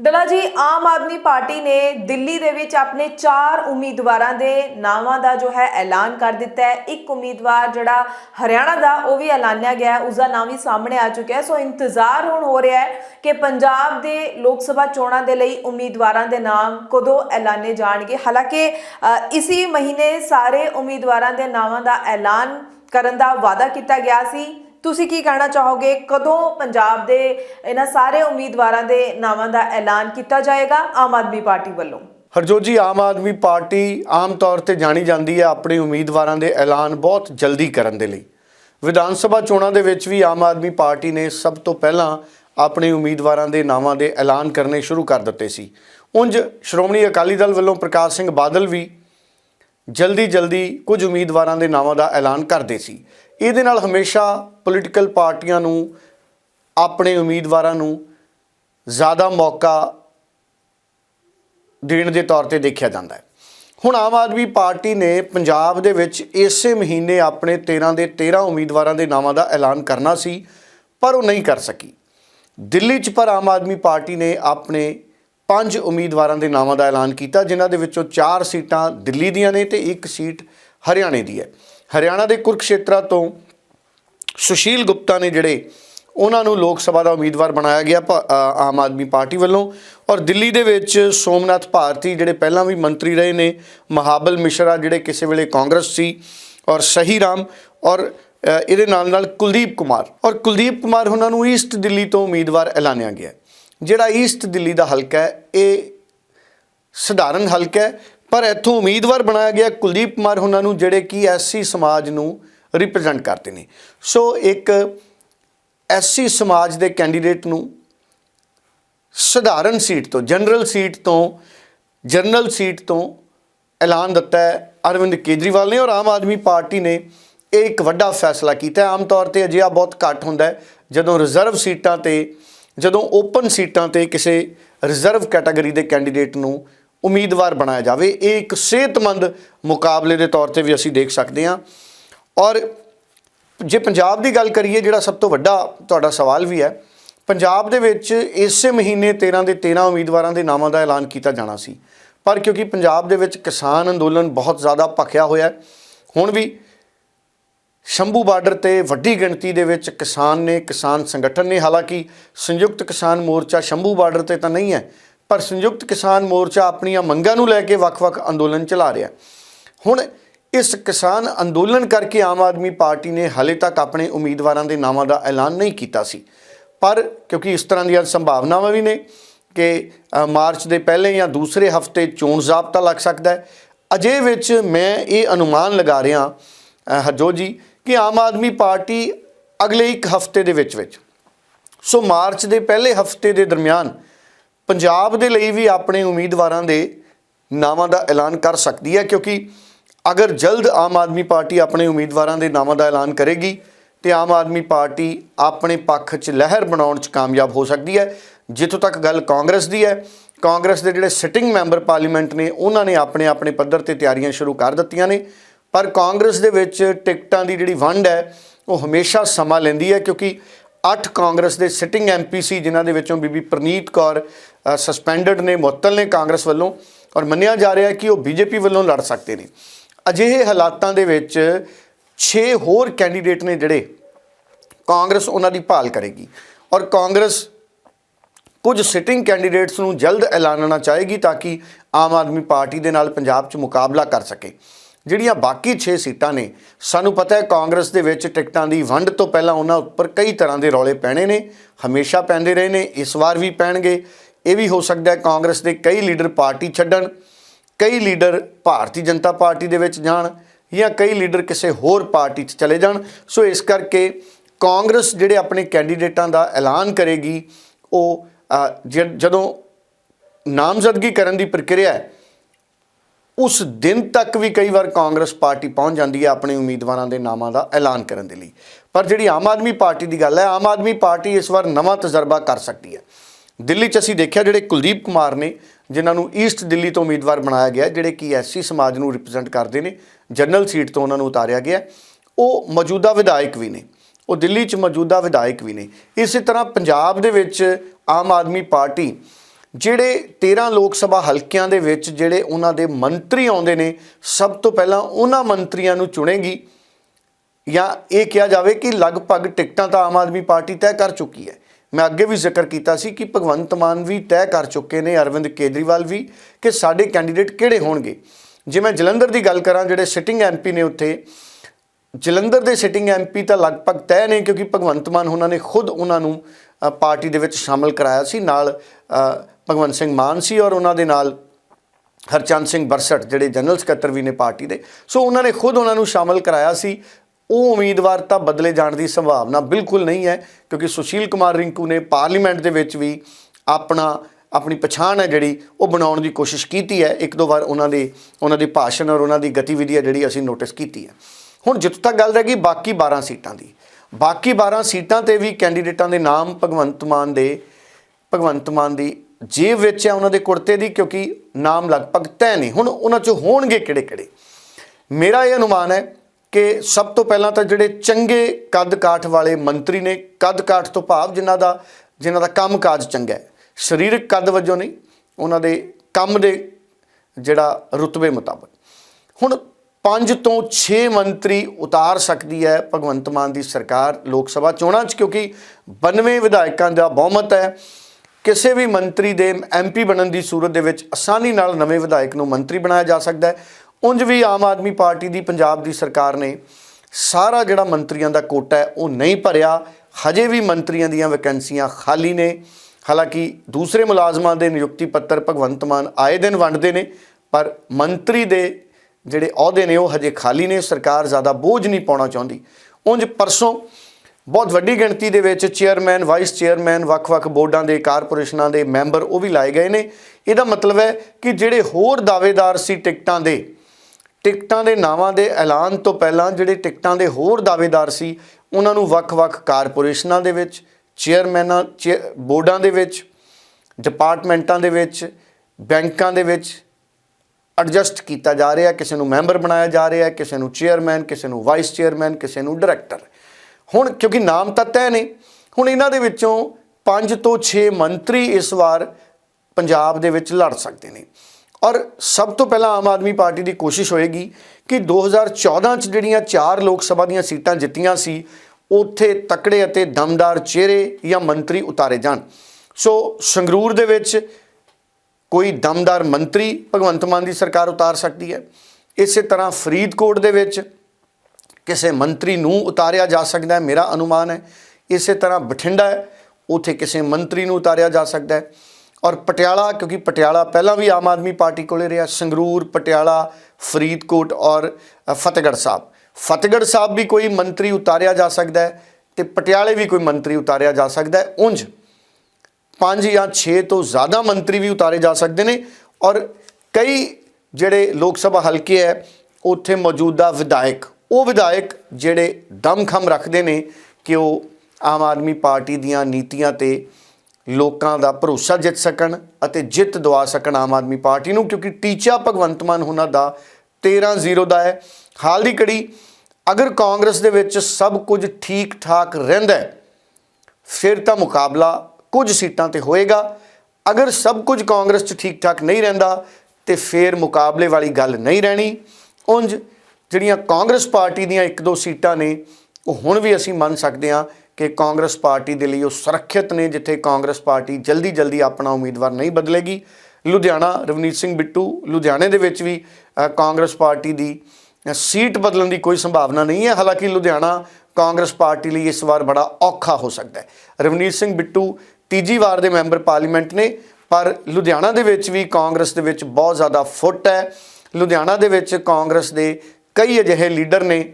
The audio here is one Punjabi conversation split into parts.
ਡੱਲਾ ਜੀ ਆਮ ਆਦਮੀ ਪਾਰਟੀ ਨੇ ਦਿੱਲੀ ਦੇ ਵਿੱਚ ਆਪਣੇ ਚਾਰ ਉਮੀਦਵਾਰਾਂ ਦੇ ਨਾਵਾਂ ਦਾ ਜੋ ਹੈ ਐਲਾਨ ਕਰ ਦਿੱਤਾ ਹੈ। ਇੱਕ ਉਮੀਦਵਾਰ ਜਿਹੜਾ ਹਰਿਆਣਾ ਦਾ ਉਹ ਵੀ ਐਲਾਨਿਆ ਗਿਆ ਹੈ। ਉਸ ਦਾ ਨਾਮ ਵੀ ਸਾਹਮਣੇ ਆ ਚੁੱਕਿਆ ਹੈ। ਸੋ ਇੰਤਜ਼ਾਰ ਹੁਣ ਹੋ ਰਿਹਾ ਹੈ ਕਿ ਪੰਜਾਬ ਦੇ ਲੋਕ ਸਭਾ ਚੋਣਾਂ ਦੇ ਲਈ ਉਮੀਦਵਾਰਾਂ ਦੇ ਨਾਮ ਕਦੋਂ ਐਲਾਨੇ ਜਾਣਗੇ। ਹਾਲਾਂਕਿ ਅ, ਮਹੀਨੇ ਸਾਰੇ ਉਮੀਦਵਾਰਾਂ ਦੇ ਨਾਵਾਂ ਦਾ ਐਲਾਨ ਕਰਨ ਦਾ ਵਾਅਦਾ ਕੀਤਾ ਗਿਆ ਸੀ। ਤੁਸੀਂ ਕੀ ਕਹਿਣਾ ਚਾਹੋਗੇ? ਕਦੋਂ ਪੰਜਾਬ ਦੇ ਇਹਨਾਂ ਸਾਰੇ ਉਮੀਦਵਾਰਾਂ ਦੇ ਨਾਵਾਂ ਦਾ ਐਲਾਨ ਕੀਤਾ ਜਾਏਗਾ ਆਮ ਆਦਮੀ ਪਾਰਟੀ ਵੱਲੋਂ? ਹਰਜੋਤ ਜੀ, ਆਮ ਆਦਮੀ ਪਾਰਟੀ ਆਮ ਤੌਰ ਤੇ ਜਾਣੀ ਜਾਂਦੀ ਹੈ ਆਪਣੇ ਉਮੀਦਵਾਰਾਂ ਦੇ ਐਲਾਨ ਬਹੁਤ ਜਲਦੀ ਕਰਨ ਦੇ ਲਈ। ਵਿਧਾਨ ਸਭਾ ਚੋਣਾਂ ਦੇ ਵਿੱਚ ਵੀ ਆਮ ਆਦਮੀ ਪਾਰਟੀ ਨੇ ਸਭ ਤੋਂ ਪਹਿਲਾਂ ਆਪਣੇ ਉਮੀਦਵਾਰਾਂ ਦੇ ਨਾਵਾਂ ਦੇ ਐਲਾਨ ਕਰਨੇ ਸ਼ੁਰੂ ਕਰ ਦਿੱਤੇ ਸੀ। ਉਂਝ ਸ਼੍ਰੋਮਣੀ ਅਕਾਲੀ ਦਲ ਵੱਲੋਂ ਪ੍ਰਕਾਸ਼ ਸਿੰਘ ਬਾਦਲ ਵੀ ਜਲਦੀ ਜਲਦੀ ਕੁਝ ਉਮੀਦਵਾਰਾਂ ਦੇ ਨਾਵਾਂ ਦਾ ਐਲਾਨ ਕਰਦੇ ਸੀ। ਇਹਦੇ ਨਾਲ ਹਮੇਸ਼ਾ ਪੋਲੀਟੀਕਲ ਪਾਰਟੀਆਂ ਨੂੰ, ਆਪਣੇ ਉਮੀਦਵਾਰਾਂ ਨੂੰ ਜ਼ਿਆਦਾ ਮੌਕਾ ਦੇਣ ਦੇ ਤੌਰ ਤੇ ਦੇਖਿਆ ਜਾਂਦਾ ਹੈ। ਹੁਣ ਆਮ ਆਦਮੀ ਪਾਰਟੀ ਨੇ ਪੰਜਾਬ ਦੇ ਵਿੱਚ ਇਸੇ ਮਹੀਨੇ ਆਪਣੇ 13 ਦੇ 13 ਉਮੀਦਵਾਰਾਂ ਦੇ ਨਾਵਾਂ ਦਾ ਐਲਾਨ ਕਰਨਾ ਸੀ, ਪਰ ਉਹ ਨਹੀਂ ਕਰ ਸਕੀ। ਦਿੱਲੀ 'ਚ ਪਰ ਆਮ ਆਦਮੀ ਪਾਰਟੀ ਨੇ ਆਪਣੇ ਪੰਜ ਉਮੀਦਵਾਰਾਂ ਦੇ ਨਾਵਾਂ ਦਾ ਐਲਾਨ ਕੀਤਾ, ਜਿਨ੍ਹਾਂ ਦੇ ਵਿੱਚੋਂ ਚਾਰ ਸੀਟਾਂ ਦਿੱਲੀ ਦੀਆਂ ਨੇ ਤੇ ਇੱਕ ਸੀਟ ਹਰਿਆਣੇ ਦੀ ਹੈ। ਹਰਿਆਣਾ ਦੇ ਕੁਰਕਸ਼ੇਤਰਾ ਤੋਂ ਸੁਸ਼ੀਲ ਗੁਪਤਾ ਨੇ ਜਿਹੜੇ ਉਹਨਾਂ ਨੂੰ ਲੋਕ ਸਭਾ ਦਾ ਉਮੀਦਵਾਰ ਬਣਾਇਆ ਗਿਆ ਪ- ਆਮ ਆਦਮੀ ਪਾਰਟੀ ਵੱਲੋਂ। ਔਰ ਦਿੱਲੀ ਦੇ ਵਿੱਚ ਸੋਮਨਾਥ ਭਾਰਤੀ ਜਿਹੜੇ ਪਹਿਲਾਂ ਵੀ ਮੰਤਰੀ ਰਹੇ ਨੇ, ਮਹਾਬਲ ਮਿਸ਼ਰਾ ਜਿਹੜੇ ਕਿਸੇ ਵੇਲੇ ਕਾਂਗਰਸ ਸੀ, ਔਰ ਸਹੀ ਰਾਮ, ਔਰ ਇਹਦੇ ਨਾਲ ਨਾਲ ਕੁਲਦੀਪ ਕੁਮਾਰ। ਔਰ ਕੁਲਦੀਪ ਕੁਮਾਰ ਉਹਨਾਂ ਨੂੰ ਈਸਟ ਦਿੱਲੀ ਤੋਂ ਉਮੀਦਵਾਰ ਐਲਾਨਿਆ ਗਿਆ। ਜਿਹੜਾ ਈਸਟ ਦਿੱਲੀ ਦਾ ਹਲਕਾ ਹੈ, ਇਹ ਸਧਾਰਨ ਹਲਕਾ ਹੈ ਪਰ ਇੱਥੋਂ ਉਮੀਦਵਾਰ ਬਣਾਇਆ ਗਿਆ ਕੁਲਦੀਪ ਕੁਮਾਰ ਉਹਨਾਂ ਨੂੰ ਜਿਹੜੇ ਕਿ ਐਸਸੀ ਸਮਾਜ ਨੂੰ ਰਿਪਰੈਜ਼ੈਂਟ ਕਰਦੇ ਨੇ। ਸੋ ਇੱਕ ਐਸਸੀ ਸਮਾਜ ਦੇ ਕੈਂਡੀਡੇਟ ਨੂੰ ਸਧਾਰਨ ਸੀਟ ਤੋਂ ਜਨਰਲ ਸੀਟ ਤੋਂ ਜਨਰਲ ਸੀਟ ਤੋਂ ਐਲਾਨ ਦਿੱਤਾ ਹੈ ਅਰਵਿੰਦ ਕੇਜਰੀਵਾਲ ਨੇ ਔਰ ਆਮ ਆਦਮੀ ਪਾਰਟੀ ਨੇ ਇਹ ਇੱਕ ਵੱਡਾ ਫੈਸਲਾ ਕੀਤਾ ਆਮ ਤੌਰ ਤੇ ਅਜਿਹਾ ਬਹੁਤ ਘੱਟ ਹੁੰਦਾ ਹੈ ਜਦੋਂ ਰਿਜ਼ਰਵ ਸੀਟਾਂ ਤੇ, ਜਦੋਂ ਓਪਨ ਸੀਟਾਂ ਤੇ ਕਿਸੇ ਰਿਜ਼ਰਵ ਕੈਟਾਗਰੀ ਦੇ ਕੈਂਡੀਡੇਟ ਨੂੰ ਉਮੀਦਵਾਰ ਬਣਾਇਆ ਜਾਵੇ। ਇਹ ਇੱਕ ਸਿਹਤਮੰਦ ਮੁਕਾਬਲੇ ਦੇ ਤੌਰ ਤੇ ਵੀ ਅਸੀਂ ਦੇਖ ਸਕਦੇ ਹਾਂ। ਔਰ ਜੇ ਪੰਜਾਬ ਦੀ ਗੱਲ ਕਰੀਏ, ਜਿਹੜਾ ਸਭ ਤੋਂ ਵੱਡਾ ਤੁਹਾਡਾ ਸਵਾਲ ਵੀ ਹੈ, ਪੰਜਾਬ ਦੇ ਵਿੱਚ ਇਸੇ ਮਹੀਨੇ 13 ਦੇ 13 ਉਮੀਦਵਾਰਾਂ ਦੇ ਨਾਮਾਂ ਦਾ ਐਲਾਨ ਕੀਤਾ ਜਾਣਾ ਸੀ। ਪਰ ਕਿਉਂਕਿ ਪੰਜਾਬ ਦੇ ਵਿੱਚ ਕਿਸਾਨ ਅੰਦੋਲਨ ਬਹੁਤ ਜ਼ਿਆਦਾ ਭਖਿਆ ਹੋਇਆ ਹੈ, ਹੁਣ ਵੀ ਸ਼ੰਭੂ ਬਾਰਡਰ ਤੇ ਵੱਡੀ ਗਿਣਤੀ ਦੇ ਵਿੱਚ ਕਿਸਾਨ ਨੇ, ਕਿਸਾਨ ਸੰਗਠਨ ਨੇ, ਹਾਲਾਂਕਿ ਸੰਯੁਕਤ ਕਿਸਾਨ ਮੋਰਚਾ ਸ਼ੰਭੂ ਬਾਰਡਰ ਤੇ ਤਾਂ ਨਹੀਂ ਹੈ ਪਰ ਸੰਯੁਕਤ ਕਿਸਾਨ ਮੋਰਚਾ ਆਪਣੀਆਂ ਮੰਗਾਂ ਨੂੰ ਲੈ ਕੇ ਵੱਖ-ਵੱਖ ਅੰਦੋਲਨ ਚਲਾ ਰਿਹਾ ਹੁਣ ਇਸ ਕਿਸਾਨ ਅੰਦੋਲਨ ਕਰਕੇ ਆਮ ਆਦਮੀ ਪਾਰਟੀ ਨੇ ਹਾਲੇ ਤੱਕ ਆਪਣੇ ਉਮੀਦਵਾਰਾਂ ਦੇ ਨਾਵਾਂ ਦਾ ਐਲਾਨ ਨਹੀਂ ਕੀਤਾ ਸੀ। ਪਰ ਕਿਉਂਕਿ ਇਸ ਤਰ੍ਹਾਂ ਦੀਆਂ ਸੰਭਾਵਨਾਵਾਂ ਵੀ ਨੇ ਕਿ ਮਾਰਚ ਦੇ ਪਹਿਲੇ ਜਾਂ ਦੂਸਰੇ ਹਫ਼ਤੇ ਚੋਣ ਜ਼ਾਬਤਾ ਲੱਗ ਸਕਦਾ ਹੈ। ਅਜੇ ਵਿੱਚ ਮੈਂ ਇਹ ਅਨੁਮਾਨ ਲਗਾ ਰਿਹਾ ਹਜੋ ਜੀ, ਕਿ ਆਮ ਆਦਮੀ ਪਾਰਟੀ ਅਗਲੇ ਇੱਕ ਹਫ਼ਤੇ ਦੇ ਵਿੱਚ ਵਿੱਚ ਸੋ ਮਾਰਚ ਦੇ ਪਹਿਲੇ ਹਫ਼ਤੇ ਦੇ ਦਰਮਿਆਨ ਪੰਜਾਬ ਦੇ ਲਈ ਵੀ ਆਪਣੇ ਉਮੀਦਵਾਰਾਂ ਦੇ ਨਾਵਾਂ ਦਾ ਐਲਾਨ ਕਰ ਸਕਦੀ ਹੈ, ਕਿਉਂਕਿ ਅਗਰ ਜਲਦ ਆਮ ਆਦਮੀ ਪਾਰਟੀ ਆਪਣੇ ਉਮੀਦਵਾਰਾਂ ਦੇ ਨਾਵਾਂ ਦਾ ਐਲਾਨ ਕਰੇਗੀ, ਤੇ ਆਮ ਆਦਮੀ ਪਾਰਟੀ ਆਪਣੇ ਪੱਖ 'ਚ ਲਹਿਰ ਬਣਾਉਣ 'ਚ ਕਾਮਯਾਬ ਹੋ ਸਕਦੀ ਹੈ, ਜਿੱਥੋਂ ਤੱਕ ਗੱਲ ਕਾਂਗਰਸ ਦੀ ਹੈ। ਕਾਂਗਰਸ ਦੇ ਜਿਹੜੇ ਸਿਟਿੰਗ ਮੈਂਬਰ ਪਾਰਲੀਮੈਂਟ ਨੇ, ਉਹਨਾਂ ਨੇ ਆਪਣੇ ਆਪਣੇ ਪੱਧਰ ਤੇ ਤਿਆਰੀਆਂ ਸ਼ੁਰੂ ਕਰ ਦਿੱਤੀਆਂ ਨੇ। ਪਰ ਕਾਂਗਰਸ ਦੇ ਵਿੱਚ ਟਿਕਟਾਂ ਦੀ ਜਿਹੜੀ ਵੰਡ ਹੈ, ਉਹ ਹਮੇਸ਼ਾ ਸਮਾਂ ਲੈਂਦੀ ਹੈ, ਕਿਉਂਕਿ 8 ਕਾਂਗਰਸ ਦੇ ਸਿਟਿੰਗ ਐਮਪੀ ਸੀ, ਜਿਨ੍ਹਾਂ ਦੇ ਵਿੱਚੋਂ ਬੀਬੀ ਪ੍ਰਨੀਤ ਕੌਰ ਸਸਪੈਂਡਡ ਨੇ, ਮੁਅੱਤਲ ਨੇ ਕਾਂਗਰਸ ਵੱਲੋਂ ਔਰ ਮੰਨਿਆ ਜਾ ਰਿਹਾ ਹੈ ਕਿ ਉਹ ਬੀਜੇਪੀ ਵੱਲੋਂ ਲੜ ਸਕਦੇ ਨੇ। ਅਜਿਹੇ ਹਾਲਾਤਾਂ ਦੇ ਵਿੱਚ 6 ਹੋਰ ਕੈਂਡੀਡੇਟ ਨੇ ਜਿਹੜੇ ਕਾਂਗਰਸ ਉਹਨਾਂ ਦੀ ਭਾਲ ਕਰੇਗੀ। ਔਰ ਕਾਂਗਰਸ ਕੁਝ ਸਿਟਿੰਗ ਕੈਂਡੀਡੇਟਸ ਨੂੰ ਜਲਦ ਐਲਾਨਣਾ ਚਾਹੇਗੀ ਤਾਂ ਕਿ ਆਮ ਆਦਮੀ ਪਾਰਟੀ ਦੇ ਨਾਲ ਪੰਜਾਬ 'ਚ ਮੁਕਾਬਲਾ ਕਰ ਸਕੇ। ਜਿਹੜੀਆਂ ਬਾਕੀ 6 ਸੀਟਾਂ ਨੇ, ਸਾਨੂੰ ਪਤਾ ਹੈ ਕਾਂਗਰਸ ਦੇ ਵਿੱਚ ਟਿਕਟਾਂ ਦੀ ਵੰਡ ਤੋਂ ਪਹਿਲਾਂ ਉਹਨਾਂ ਉੱਪਰ ਕਈ ਤਰ੍ਹਾਂ ਦੇ ਰੌਲੇ ਪੈਣੇ ਨੇ, ਹਮੇਸ਼ਾ ਪੈਂਦੇ ਰਹੇ ਨੇ, ਇਸ ਵਾਰ ਵੀ ਪੈਣਗੇ। ਇਹ ਵੀ ਹੋ ਸਕਦਾ ਹੈ ਕਾਂਗਰਸ ਦੇ ਕਈ ਲੀਡਰ ਪਾਰਟੀ ਛੱਡਣ, ਕਈ ਲੀਡਰ ਭਾਰਤੀ ਜਨਤਾ ਪਾਰਟੀ ਦੇ ਵਿੱਚ ਜਾਣ ਜਾਂ ਕਈ ਲੀਡਰ ਕਿਸੇ ਹੋਰ ਪਾਰਟੀ 'ਚ ਚਲੇ ਜਾਣ। ਸੋ ਇਸ ਕਰਕੇ ਕਾਂਗਰਸ ਜਿਹੜੇ ਆਪਣੇ ਕੈਂਡੀਡੇਟਾਂ ਦਾ ਐਲਾਨ ਕਰੇਗੀ, ਉਹ ਜਦੋਂ ਨਾਮਜ਼ਦਗੀ ਕਰਨ ਦੀ ਪ੍ਰਕਿਰਿਆ ਹੈ, ਉਸ ਦਿਨ ਤੱਕ ਵੀ ਕਈ ਵਾਰ ਕਾਂਗਰਸ ਪਾਰਟੀ ਪਹੁੰਚ ਜਾਂਦੀ ਹੈ ਆਪਣੇ ਉਮੀਦਵਾਰਾਂ ਦੇ ਨਾਮਾਂ ਦਾ ਐਲਾਨ ਕਰਨ ਦੇ ਲਈ। ਪਰ ਜਿਹੜੀ ਆਮ ਆਦਮੀ ਪਾਰਟੀ ਦੀ ਗੱਲ ਹੈ, ਆਮ ਆਦਮੀ ਪਾਰਟੀ ਇਸ ਵਾਰ ਨਵਾਂ ਤਜਰਬਾ ਕਰ ਸਕਦੀ ਹੈ। ਦਿੱਲੀ 'ਚ ਅਸੀਂ ਦੇਖਿਆ ਜਿਹੜੇ ਕੁਲਦੀਪ ਕੁਮਾਰ ਨੇ, ਜਿਨ੍ਹਾਂ ਨੂੰ ਈਸਟ ਦਿੱਲੀ ਤੋਂ ਉਮੀਦਵਾਰ ਬਣਾਇਆ ਗਿਆ, ਜਿਹੜੇ ਕਿ ਐਸਸੀ ਸਮਾਜ ਨੂੰ ਰਿਪਰੈਜ਼ੈਂਟ ਕਰਦੇ ਨੇ ਜਨਰਲ ਸੀਟ ਤੋਂ ਉਹਨਾਂ ਨੂੰ ਉਤਾਰਿਆ ਗਿਆ। ਉਹ ਮੌਜੂਦਾ ਵਿਧਾਇਕ ਵੀ ਨੇ, ਉਹ ਦਿੱਲੀ 'ਚ ਮੌਜੂਦਾ ਵਿਧਾਇਕ ਵੀ ਨੇ। ਇਸੇ ਤਰ੍ਹਾਂ ਪੰਜਾਬ ਦੇ ਵਿੱਚ ਆਮ ਆਦਮੀ ਪਾਰਟੀ, ਜਿਹੜੇ 13 ਲੋਕ ਸਭਾ ਹਲਕਿਆਂ ਦੇ ਵਿੱਚ ਜਿਹੜੇ ਉਹਨਾਂ ਦੇ ਮੰਤਰੀ ਆਉਂਦੇ ਨੇ, ਸਭ ਤੋਂ ਪਹਿਲਾਂ ਉਹਨਾਂ ਮੰਤਰੀਆਂ ਨੂੰ ਚੁਣੇਗੀ। ਜਾਂ ਇਹ ਕਿਹਾ ਜਾਵੇ ਕਿ ਲਗਭਗ ਟਿਕਟਾਂ ਤਾਂ ਆਮ ਆਦਮੀ ਪਾਰਟੀ ਤੈਅ ਕਰ ਚੁੱਕੀ ਹੈ। ਮੈਂ ਅੱਗੇ ਵੀ ਜ਼ਿਕਰ ਕੀਤਾ ਸੀ ਕਿ ਭਗਵੰਤ ਮਾਨ ਵੀ ਤੈਅ ਕਰ ਚੁੱਕੇ ਨੇ, ਅਰਵਿੰਦ ਕੇਜਰੀਵਾਲ ਵੀ, ਕਿ ਸਾਡੇ ਕੈਂਡੀਡੇਟ ਕਿਹੜੇ ਹੋਣਗੇ। ਜੇ ਮੈਂ ਜਲੰਧਰ ਦੀ ਗੱਲ ਕਰਾਂ, ਜਿਹੜੇ ਸਿਟਿੰਗ ਐਮਪੀ ਨੇ ਉੱਥੇ, ਜਲੰਧਰ ਦੇ ਸਿਟਿੰਗ ਐਮਪੀ ਤਾਂ ਲਗਭਗ ਤੈਅ ਨੇ, ਕਿਉਂਕਿ ਭਗਵੰਤ ਮਾਨ ਉਹਨਾਂ ਨੇ ਖੁਦ ਉਹਨਾਂ ਨੂੰ ਪਾਰਟੀ ਦੇ ਵਿੱਚ ਸ਼ਾਮਲ ਕਰਾਇਆ ਸੀ। ਨਾਲ ਭਗਵੰਤ ਸਿੰਘ ਮਾਨ ਸੀ ਔਰ ਉਹਨਾਂ ਦੇ ਨਾਲ ਹਰਚੰਦ ਸਿੰਘ ਬਰਸਟ, ਜਿਹੜੇ ਜਨਰਲ ਸਕੱਤਰ ਵੀ ਨੇ ਪਾਰਟੀ ਦੇ। ਸੋ ਉਹਨਾਂ ਨੇ ਖੁਦ ਉਹਨਾਂ ਨੂੰ ਸ਼ਾਮਲ ਕਰਾਇਆ ਸੀ। ਉਹ ਉਮੀਦਵਾਰ ਤਾਂ ਬਦਲੇ ਜਾਣ ਦੀ ਸੰਭਾਵਨਾ ਬਿਲਕੁਲ ਨਹੀਂ ਹੈ, ਕਿਉਂਕਿ ਸੁਸ਼ੀਲ ਕੁਮਾਰ ਰਿੰਕੂ ਨੇ ਪਾਰਲੀਮੈਂਟ ਦੇ ਵਿੱਚ ਵੀ ਆਪਣਾ, ਆਪਣੀ ਪਛਾਣ ਹੈ ਜਿਹੜੀ, ਉਹ ਬਣਾਉਣ ਦੀ ਕੋਸ਼ਿਸ਼ ਕੀਤੀ ਹੈ। ਇੱਕ ਦੋ ਵਾਰ ਉਹਨਾਂ ਦੇ ਉਹਨਾਂ ਦੇ ਭਾਸ਼ਣ ਔਰ ਉਹਨਾਂ ਦੀ ਗਤੀਵਿਧੀ ਹੈ ਜਿਹੜੀ ਅਸੀਂ ਨੋਟਿਸ ਕੀਤੀ ਹੈ। ਹੁਣ ਜਿੱਥੋਂ ਤੱਕ ਗੱਲ ਰਹਿ ਗਈ ਬਾਕੀ 12 ਸੀਟਾਂ ਦੀ। ਬਾਕੀ 12 ਸੀਟਾਂ ਤੇ ਵੀ ਕੈਂਡੀਡੇਟਾਂ ਦੇ ਨਾਮ ਭਗਵੰਤ ਮਾਨ ਦੇ, ਭਗਵੰਤ ਮਾਨ ਦੀ ਜੇਬ ਵਿੱਚ ਹੈ ਉਹਨਾਂ ਦੇ ਕੁੜਤੇ ਦੀ, ਕਿਉਂਕਿ ਨਾਮ ਲਗਭਗ ਤੈਅ ਨੇ। ਹੁਣ ਉਹਨਾਂ ਚੋਂ ਹੋਣਗੇ ਕਿਹੜੇ ਕਿਹੜੇ ਮੇਰਾ ਇਹ ਅਨੁਮਾਨ ਹੈ ਕਿ ਸਭ ਤੋਂ ਪਹਿਲਾਂ ਤਾਂ ਜਿਹੜੇ ਚੰਗੇ ਕੱਦ ਕਾਠ ਵਾਲੇ ਮੰਤਰੀ ਨੇ ਕੱਦ ਕਾਠ ਤੋਂ ਭਾਵ ਜਿਨ੍ਹਾਂ ਦਾ ਜਿਨ੍ਹਾਂ ਦਾ ਕੰਮਕਾਜ ਚੰਗਾ ਹੈ। ਸਰੀਰਕ ਕੱਦ ਵਜੋਂ ਨਹੀਂ, ਉਹਨਾਂ ਦੇ ਕੰਮ ਦੇ ਜਿਹੜਾ ਰੁਤਬੇ ਮੁਤਾਬਕ। ਹੁਣ 5 ਤੋਂ 6 ਮੰਤਰੀ ਉਤਾਰ ਸਕਦੀ ਹੈ ਭਗਵੰਤ ਮਾਨ ਦੀ ਸਰਕਾਰ ਲੋਕ ਸਭਾ ਚੋਣਾਂ 'ਚ, ਕਿਉਂਕਿ 92 ਵਿਧਾਇਕਾਂ ਦਾ ਬਹੁਮਤ ਹੈ। ਕਿਸੇ ਵੀ ਮੰਤਰੀ ਦੇ ਐਮਪੀ ਬਣਨ ਦੀ ਸੂਰਤ ਦੇ ਵਿੱਚ ਆਸਾਨੀ ਨਾਲ ਨਵੇਂ ਵਿਧਾਇਕ ਨੂੰ ਮੰਤਰੀ ਬਣਾਇਆ ਜਾ ਸਕਦਾ ਹੈ। ਉਂਝ ਵੀ ਆਮ ਆਦਮੀ ਪਾਰਟੀ ਦੀ ਪੰਜਾਬ ਦੀ ਸਰਕਾਰ ਨੇ ਸਾਰਾ ਜਿਹੜਾ ਮੰਤਰੀਆਂ ਦਾ ਕੋਟਾ ਹੈ, ਉਹ ਨਹੀਂ ਭਰਿਆ। ਹਜੇ ਵੀ ਮੰਤਰੀਆਂ ਦੀਆਂ ਵੈਕੈਂਸੀਆਂ ਖਾਲੀ ਨੇ। ਹਾਲਾਂਕਿ ਦੂਸਰੇ ਮੁਲਾਜ਼ਮਾਂ ਦੇ ਨਿਯੁਕਤੀ ਪੱਤਰ ਭਗਵੰਤ ਮਾਨ ਆਏ ਦਿਨ ਵੰਡਦੇ ਨੇ, ਪਰ ਮੰਤਰੀ ਦੇ ਜਿਹੜੇ ਅਹੁਦੇ ਨੇ, ਉਹ ਹਜੇ ਖਾਲੀ ਨੇ। ਸਰਕਾਰ ਜ਼ਿਆਦਾ ਬੋਝ ਨਹੀਂ ਪਾਉਣਾ ਚਾਹੁੰਦੀ। ਉਂਝ ਪਰਸੋਂ ਬਹੁਤ ਵੱਡੀ ਗਿਣਤੀ ਦੇ ਵਿੱਚ ਚੇਅਰਮੈਨ, ਵਾਈਸ ਚੇਅਰਮੈਨ, ਵੱਖ-ਵੱਖ ਬੋਰਡਾਂ ਦੇ, ਕਾਰਪੋਰੇਸ਼ਨਾਂ ਦੇ ਮੈਂਬਰ ਉਹ ਵੀ ਲਾਏ ਗਏ ਨੇ। ਇਹਦਾ ਮਤਲਬ ਹੈ ਕਿ ਜਿਹੜੇ ਹੋਰ ਦਾਅਵੇਦਾਰ ਸੀ ਟਿਕਟਾਂ ਦੇ ਟਿਕਟਾਂ ਦੇ ਨਾਵਾਂ ਦੇ ਐਲਾਨ ਤੋਂ ਪਹਿਲਾਂ ਜਿਹੜੇ ਟਿਕਟਾਂ ਦੇ ਹੋਰ ਦਾਅਵੇਦਾਰ ਸੀ, ਉਹਨਾਂ ਨੂੰ ਵੱਖ-ਵੱਖ ਕਾਰਪੋਰੇਸ਼ਨਾਂ ਦੇ ਵਿੱਚ, ਚੇਅਰਮੈਨਾਂ, ਚੇ- ਬੋਰਡਾਂ ਦੇ ਵਿੱਚ, ਡਿਪਾਰਟਮੈਂਟਾਂ ਦੇ ਵਿੱਚ, ਬੈਂਕਾਂ ਦੇ ਵਿੱਚ ਐਡਜਸਟ ਕੀਤਾ ਜਾ ਰਿਹਾ, ਕਿਸੇ ਨੂੰ ਮੈਂਬਰ ਬਣਾਇਆ ਜਾ ਰਿਹਾ, ਕਿਸੇ ਨੂੰ ਚੇਅਰਮੈਨ, ਕਿਸੇ ਨੂੰ ਵਾਈਸ ਚੇਅਰਮੈਨ, ਕਿਸੇ ਨੂੰ ਡਾਇਰੈਕਟਰ। ਹੁਣ ਕਿਉਂਕਿ ਨਾਮ ਤਾਂ ਤੈਅ ਨੇ, ਹੁਣ ਇਹਨਾਂ ਦੇ ਵਿੱਚੋਂ 5 ਤੋਂ 6 ਮੰਤਰੀ ਇਸ ਵਾਰ ਪੰਜਾਬ ਦੇ ਵਿੱਚ ਲੜ ਸਕਦੇ ਨੇ। ਔਰ ਸਭ ਤੋਂ ਪਹਿਲਾਂ ਆਮ ਆਦਮੀ ਪਾਰਟੀ ਦੀ ਕੋਸ਼ਿਸ਼ ਹੋਏਗੀ ਕਿ 2014 ਚ ਜਿਹੜੀਆਂ ਚਾਰ ਲੋਕ ਸਭਾ ਦੀਆਂ ਸੀਟਾਂ ਜਿੱਤੀਆਂ ਸੀ, ਉੱਥੇ ਤਕੜੇ ਅਤੇ ਦਮਦਾਰ ਚਿਹਰੇ ਜਾਂ ਮੰਤਰੀ ਉਤਾਰੇ ਜਾਣ। ਸੋ ਸੰਗਰੂਰ ਦੇ ਵਿੱਚ ਕੋਈ ਦਮਦਾਰ ਮੰਤਰੀ ਭਗਵੰਤ ਮਾਨ ਦੀ ਸਰਕਾਰ ਉਤਾਰ ਸਕਦੀ ਹੈ। ਇਸੇ ਤਰ੍ਹਾਂ ਫਰੀਦਕੋਟ ਦੇ ਵਿੱਚ ਕਿਸੇ ਮੰਤਰੀ ਨੂੰ ਉਤਾਰਿਆ ਜਾ ਸਕਦਾ ਹੈ, ਮੇਰਾ ਅਨੁਮਾਨ ਹੈ। ਇਸੇ ਤਰ੍ਹਾਂ ਬਠਿੰਡਾ ਹੈ, ਉਥੇ ਕਿਸੇ ਮੰਤਰੀ ਨੂੰ ਉਤਾਰਿਆ ਜਾ ਸਕਦਾ ਹੈ। ਔਰ ਪਟਿਆਲਾ, ਕਿਉਂਕਿ ਪਟਿਆਲਾ ਪਹਿਲਾਂ ਵੀ ਆਮ ਆਦਮੀ ਪਾਰਟੀ ਕੋਲੇ ਰਿਹਾ, ਸੰਗਰੂਰ, ਪਟਿਆਲਾ, ਫਰੀਦਕੋਟ ਔਰ ਫਤਿਹਗੜ੍ਹ ਸਾਹਿਬ। ਫਤਿਹਗੜ੍ਹ ਸਾਹਿਬ ਵੀ ਕੋਈ ਮੰਤਰੀ ਉਤਾਰਿਆ ਜਾ ਸਕਦਾ ਹੈ ਤੇ ਪਟਿਆਲੇ ਵੀ ਕੋਈ ਮੰਤਰੀ ਉਤਾਰਿਆ ਜਾ ਸਕਦਾ ਹੈ। ਉਂਝ ਪੰਜ ਜਾਂ 6 ਤੋਂ ਜ਼ਿਆਦਾ ਮੰਤਰੀ ਵੀ ਉਤਾਰੇ ਜਾ ਸਕਦੇ ਨੇ ਔਰ ਕਈ ਜਿਹੜੇ ਲੋਕ ਸਭਾ ਹਲਕੇ ਹੈ, ਉੱਥੇ ਮੌਜੂਦਾ ਵਿਧਾਇਕ, ਉਹ ਵਿਧਾਇਕ ਜਿਹੜੇ ਦਮਖਮ ਰੱਖਦੇ ਨੇ ਕਿ ਉਹ ਆਮ ਆਦਮੀ ਪਾਰਟੀ ਦੀਆਂ ਨੀਤੀਆਂ ਤੇ ਲੋਕਾਂ ਦਾ ਭਰੋਸਾ ਜਿੱਤ ਸਕਣ ਅਤੇ ਜਿੱਤ ਦਵਾ ਸਕਣ ਆਮ ਆਦਮੀ ਪਾਰਟੀ ਨੂੰ, ਕਿਉਂਕਿ ਟੀਚਾ ਭਗਵੰਤ ਮਾਨ ਉਹਨਾਂ ਦਾ 13-0 ਦਾ ਹੈ। ਹਾਲ ਦੀ ਕੜੀ ਅਗਰ ਕਾਂਗਰਸ ਦੇ ਵਿੱਚ ਸਭ ਕੁਝ ਠੀਕ ਠਾਕ ਰਹਿੰਦਾ ਹੈ, ਫਿਰ ਤਾਂ ਮੁਕਾਬਲਾ ਕੁਝ ਸੀਟਾਂ ਤੇ ਹੋਏਗਾ। ਅਗਰ ਸਭ ਕੁਝ ਕਾਂਗਰਸ 'ਚ ਠੀਕ ਠਾਕ ਨਹੀਂ ਰਹਿੰਦਾ, ਤੇ ਫਿਰ ਮੁਕਾਬਲੇ ਵਾਲੀ ਗੱਲ ਨਹੀਂ ਰਹਿਣੀ। ਉਂਝ, ਜਿਹੜੀਆਂ ਕਾਂਗਰਸ ਪਾਰਟੀ ਦੀਆਂ ਇੱਕ ਦੋ ਸੀਟਾਂ ਨੇ, ਉਹ ਹੁਣ ਵੀ ਅਸੀਂ ਮੰਨ ਸਕਦੇ ਹਾਂ ਕਿ ਕਾਂਗਰਸ ਪਾਰਟੀ ਦੇ ਲਈ ਉਹ ਸੁਰੱਖਿਅਤ ਨੇ, ਜਿੱਥੇ ਕਾਂਗਰਸ ਪਾਰਟੀ ਜਲਦੀ ਜਲਦੀ ਆਪਣਾ ਉਮੀਦਵਾਰ ਨਹੀਂ ਬਦਲੇਗੀ। ਲੁਧਿਆਣਾ, ਰਵਨੀਤ ਸਿੰਘ ਬਿੱਟੂ, ਲੁਧਿਆਣੇ ਦੇ ਵਿੱਚ ਵੀ ਕਾਂਗਰਸ ਪਾਰਟੀ ਦੀ ਸੀਟ ਬਦਲਣ ਦੀ ਕੋਈ ਸੰਭਾਵਨਾ ਨਹੀਂ ਹੈ। ਹਾਲਾਂਕਿ ਲੁਧਿਆਣਾ ਕਾਂਗਰਸ ਪਾਰਟੀ ਲਈ ਇਸ ਵਾਰ ਬੜਾ ਔਖਾ ਹੋ ਸਕਦਾ ਹੈ। ਰਵਨੀਤ ਸਿੰਘ ਬਿੱਟੂ ਤੀਜੀ ਵਾਰ ਦੇ ਮੈਂਬਰ ਪਾਰਲੀਮੈਂਟ ਨੇ, ਪਰ ਲੁਧਿਆਣਾ ਦੇ ਵਿੱਚ ਵੀ ਕਾਂਗਰਸ ਦੇ ਵਿੱਚ ਬਹੁਤ ਜ਼ਿਆਦਾ ਫੁੱਟ ਹੈ। ਲੁਧਿਆਣਾ ਦੇ ਵਿੱਚ ਕਾਂਗਰਸ ਦੇ ਕਈ ਅਜਿਹੇ ਲੀਡਰ ਨੇ,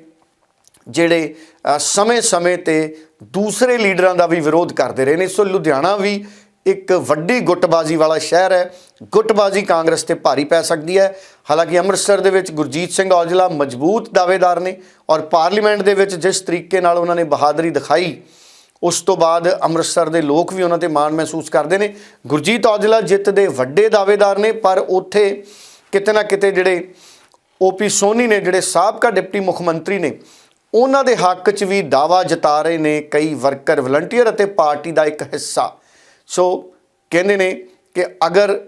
ਜਿਹੜੇ ਸਮੇਂ-ਸਮੇਂ ਤੇ ਦੂਸਰੇ ਲੀਡਰਾਂ ਦਾ ਵੀ ਵਿਰੋਧ ਕਰਦੇ ਰਹੇ ਨੇ। ਸੋ ਲੁਧਿਆਣਾ ਵੀ ਇੱਕ ਵੱਡੀ ਗੁੱਟਬਾਜ਼ੀ ਵਾਲਾ ਸ਼ਹਿਰ ਹੈ। ਗੁੱਟਬਾਜ਼ੀ ਕਾਂਗਰਸ ਤੇ ਭਾਰੀ ਪੈ ਸਕਦੀ ਹੈ। ਹਾਲਾਂਕਿ ਅੰਮ੍ਰਿਤਸਰ ਦੇ ਵਿੱਚ ਗੁਰਜੀਤ ਸਿੰਘ ਔਜਲਾ ਮਜ਼ਬੂਤ ਦਾਅਵੇਦਾਰ ਨੇ ਔਰ ਪਾਰਲੀਮੈਂਟ ਦੇ ਵਿੱਚ ਜਿਸ ਤਰੀਕੇ ਨਾਲ ਉਹਨਾਂ ਨੇ ਬਹਾਦਰੀ ਦਿਖਾਈ, ਉਸ ਤੋਂ ਬਾਅਦ ਅੰਮ੍ਰਿਤਸਰ ਦੇ ਲੋਕ ਵੀ ਉਹਨਾਂ ਤੇ ਮਾਣ ਮਹਿਸੂਸ ਕਰਦੇ ਨੇ। ਗੁਰਜੀਤ ਔਜਲਾ ਜਿੱਤ ਦੇ ਵੱਡੇ ਦਾਅਵੇਦਾਰ ਨੇ, ਪਰ ਉੱਥੇ ਕਿਤੇ ਨਾ ਕਿਤੇ ਜਿਹੜੇ ਓਪੀ ਸੋਨੀ ਨੇ, ਜਿਹੜੇ ਸਾਬਕਾ ਡਿਪਟੀ ਮੁੱਖ ਮੰਤਰੀ ਨੇ ਉਹਨਾਂ ਦੇ ਹੱਕ 'ਚ ਵੀ ਦਾਵਾ ਜਤਾ ਰਹੇ ਨੇ ਕਈ ਵਰਕਰ, ਵਲੰਟੀਅਰ ਅਤੇ ਪਾਰਟੀ ਦਾ ਇੱਕ ਹਿੱਸਾ। ਸੋ ਕਹਿੰਦੇ ਨੇ ਕਿ ਅਗਰ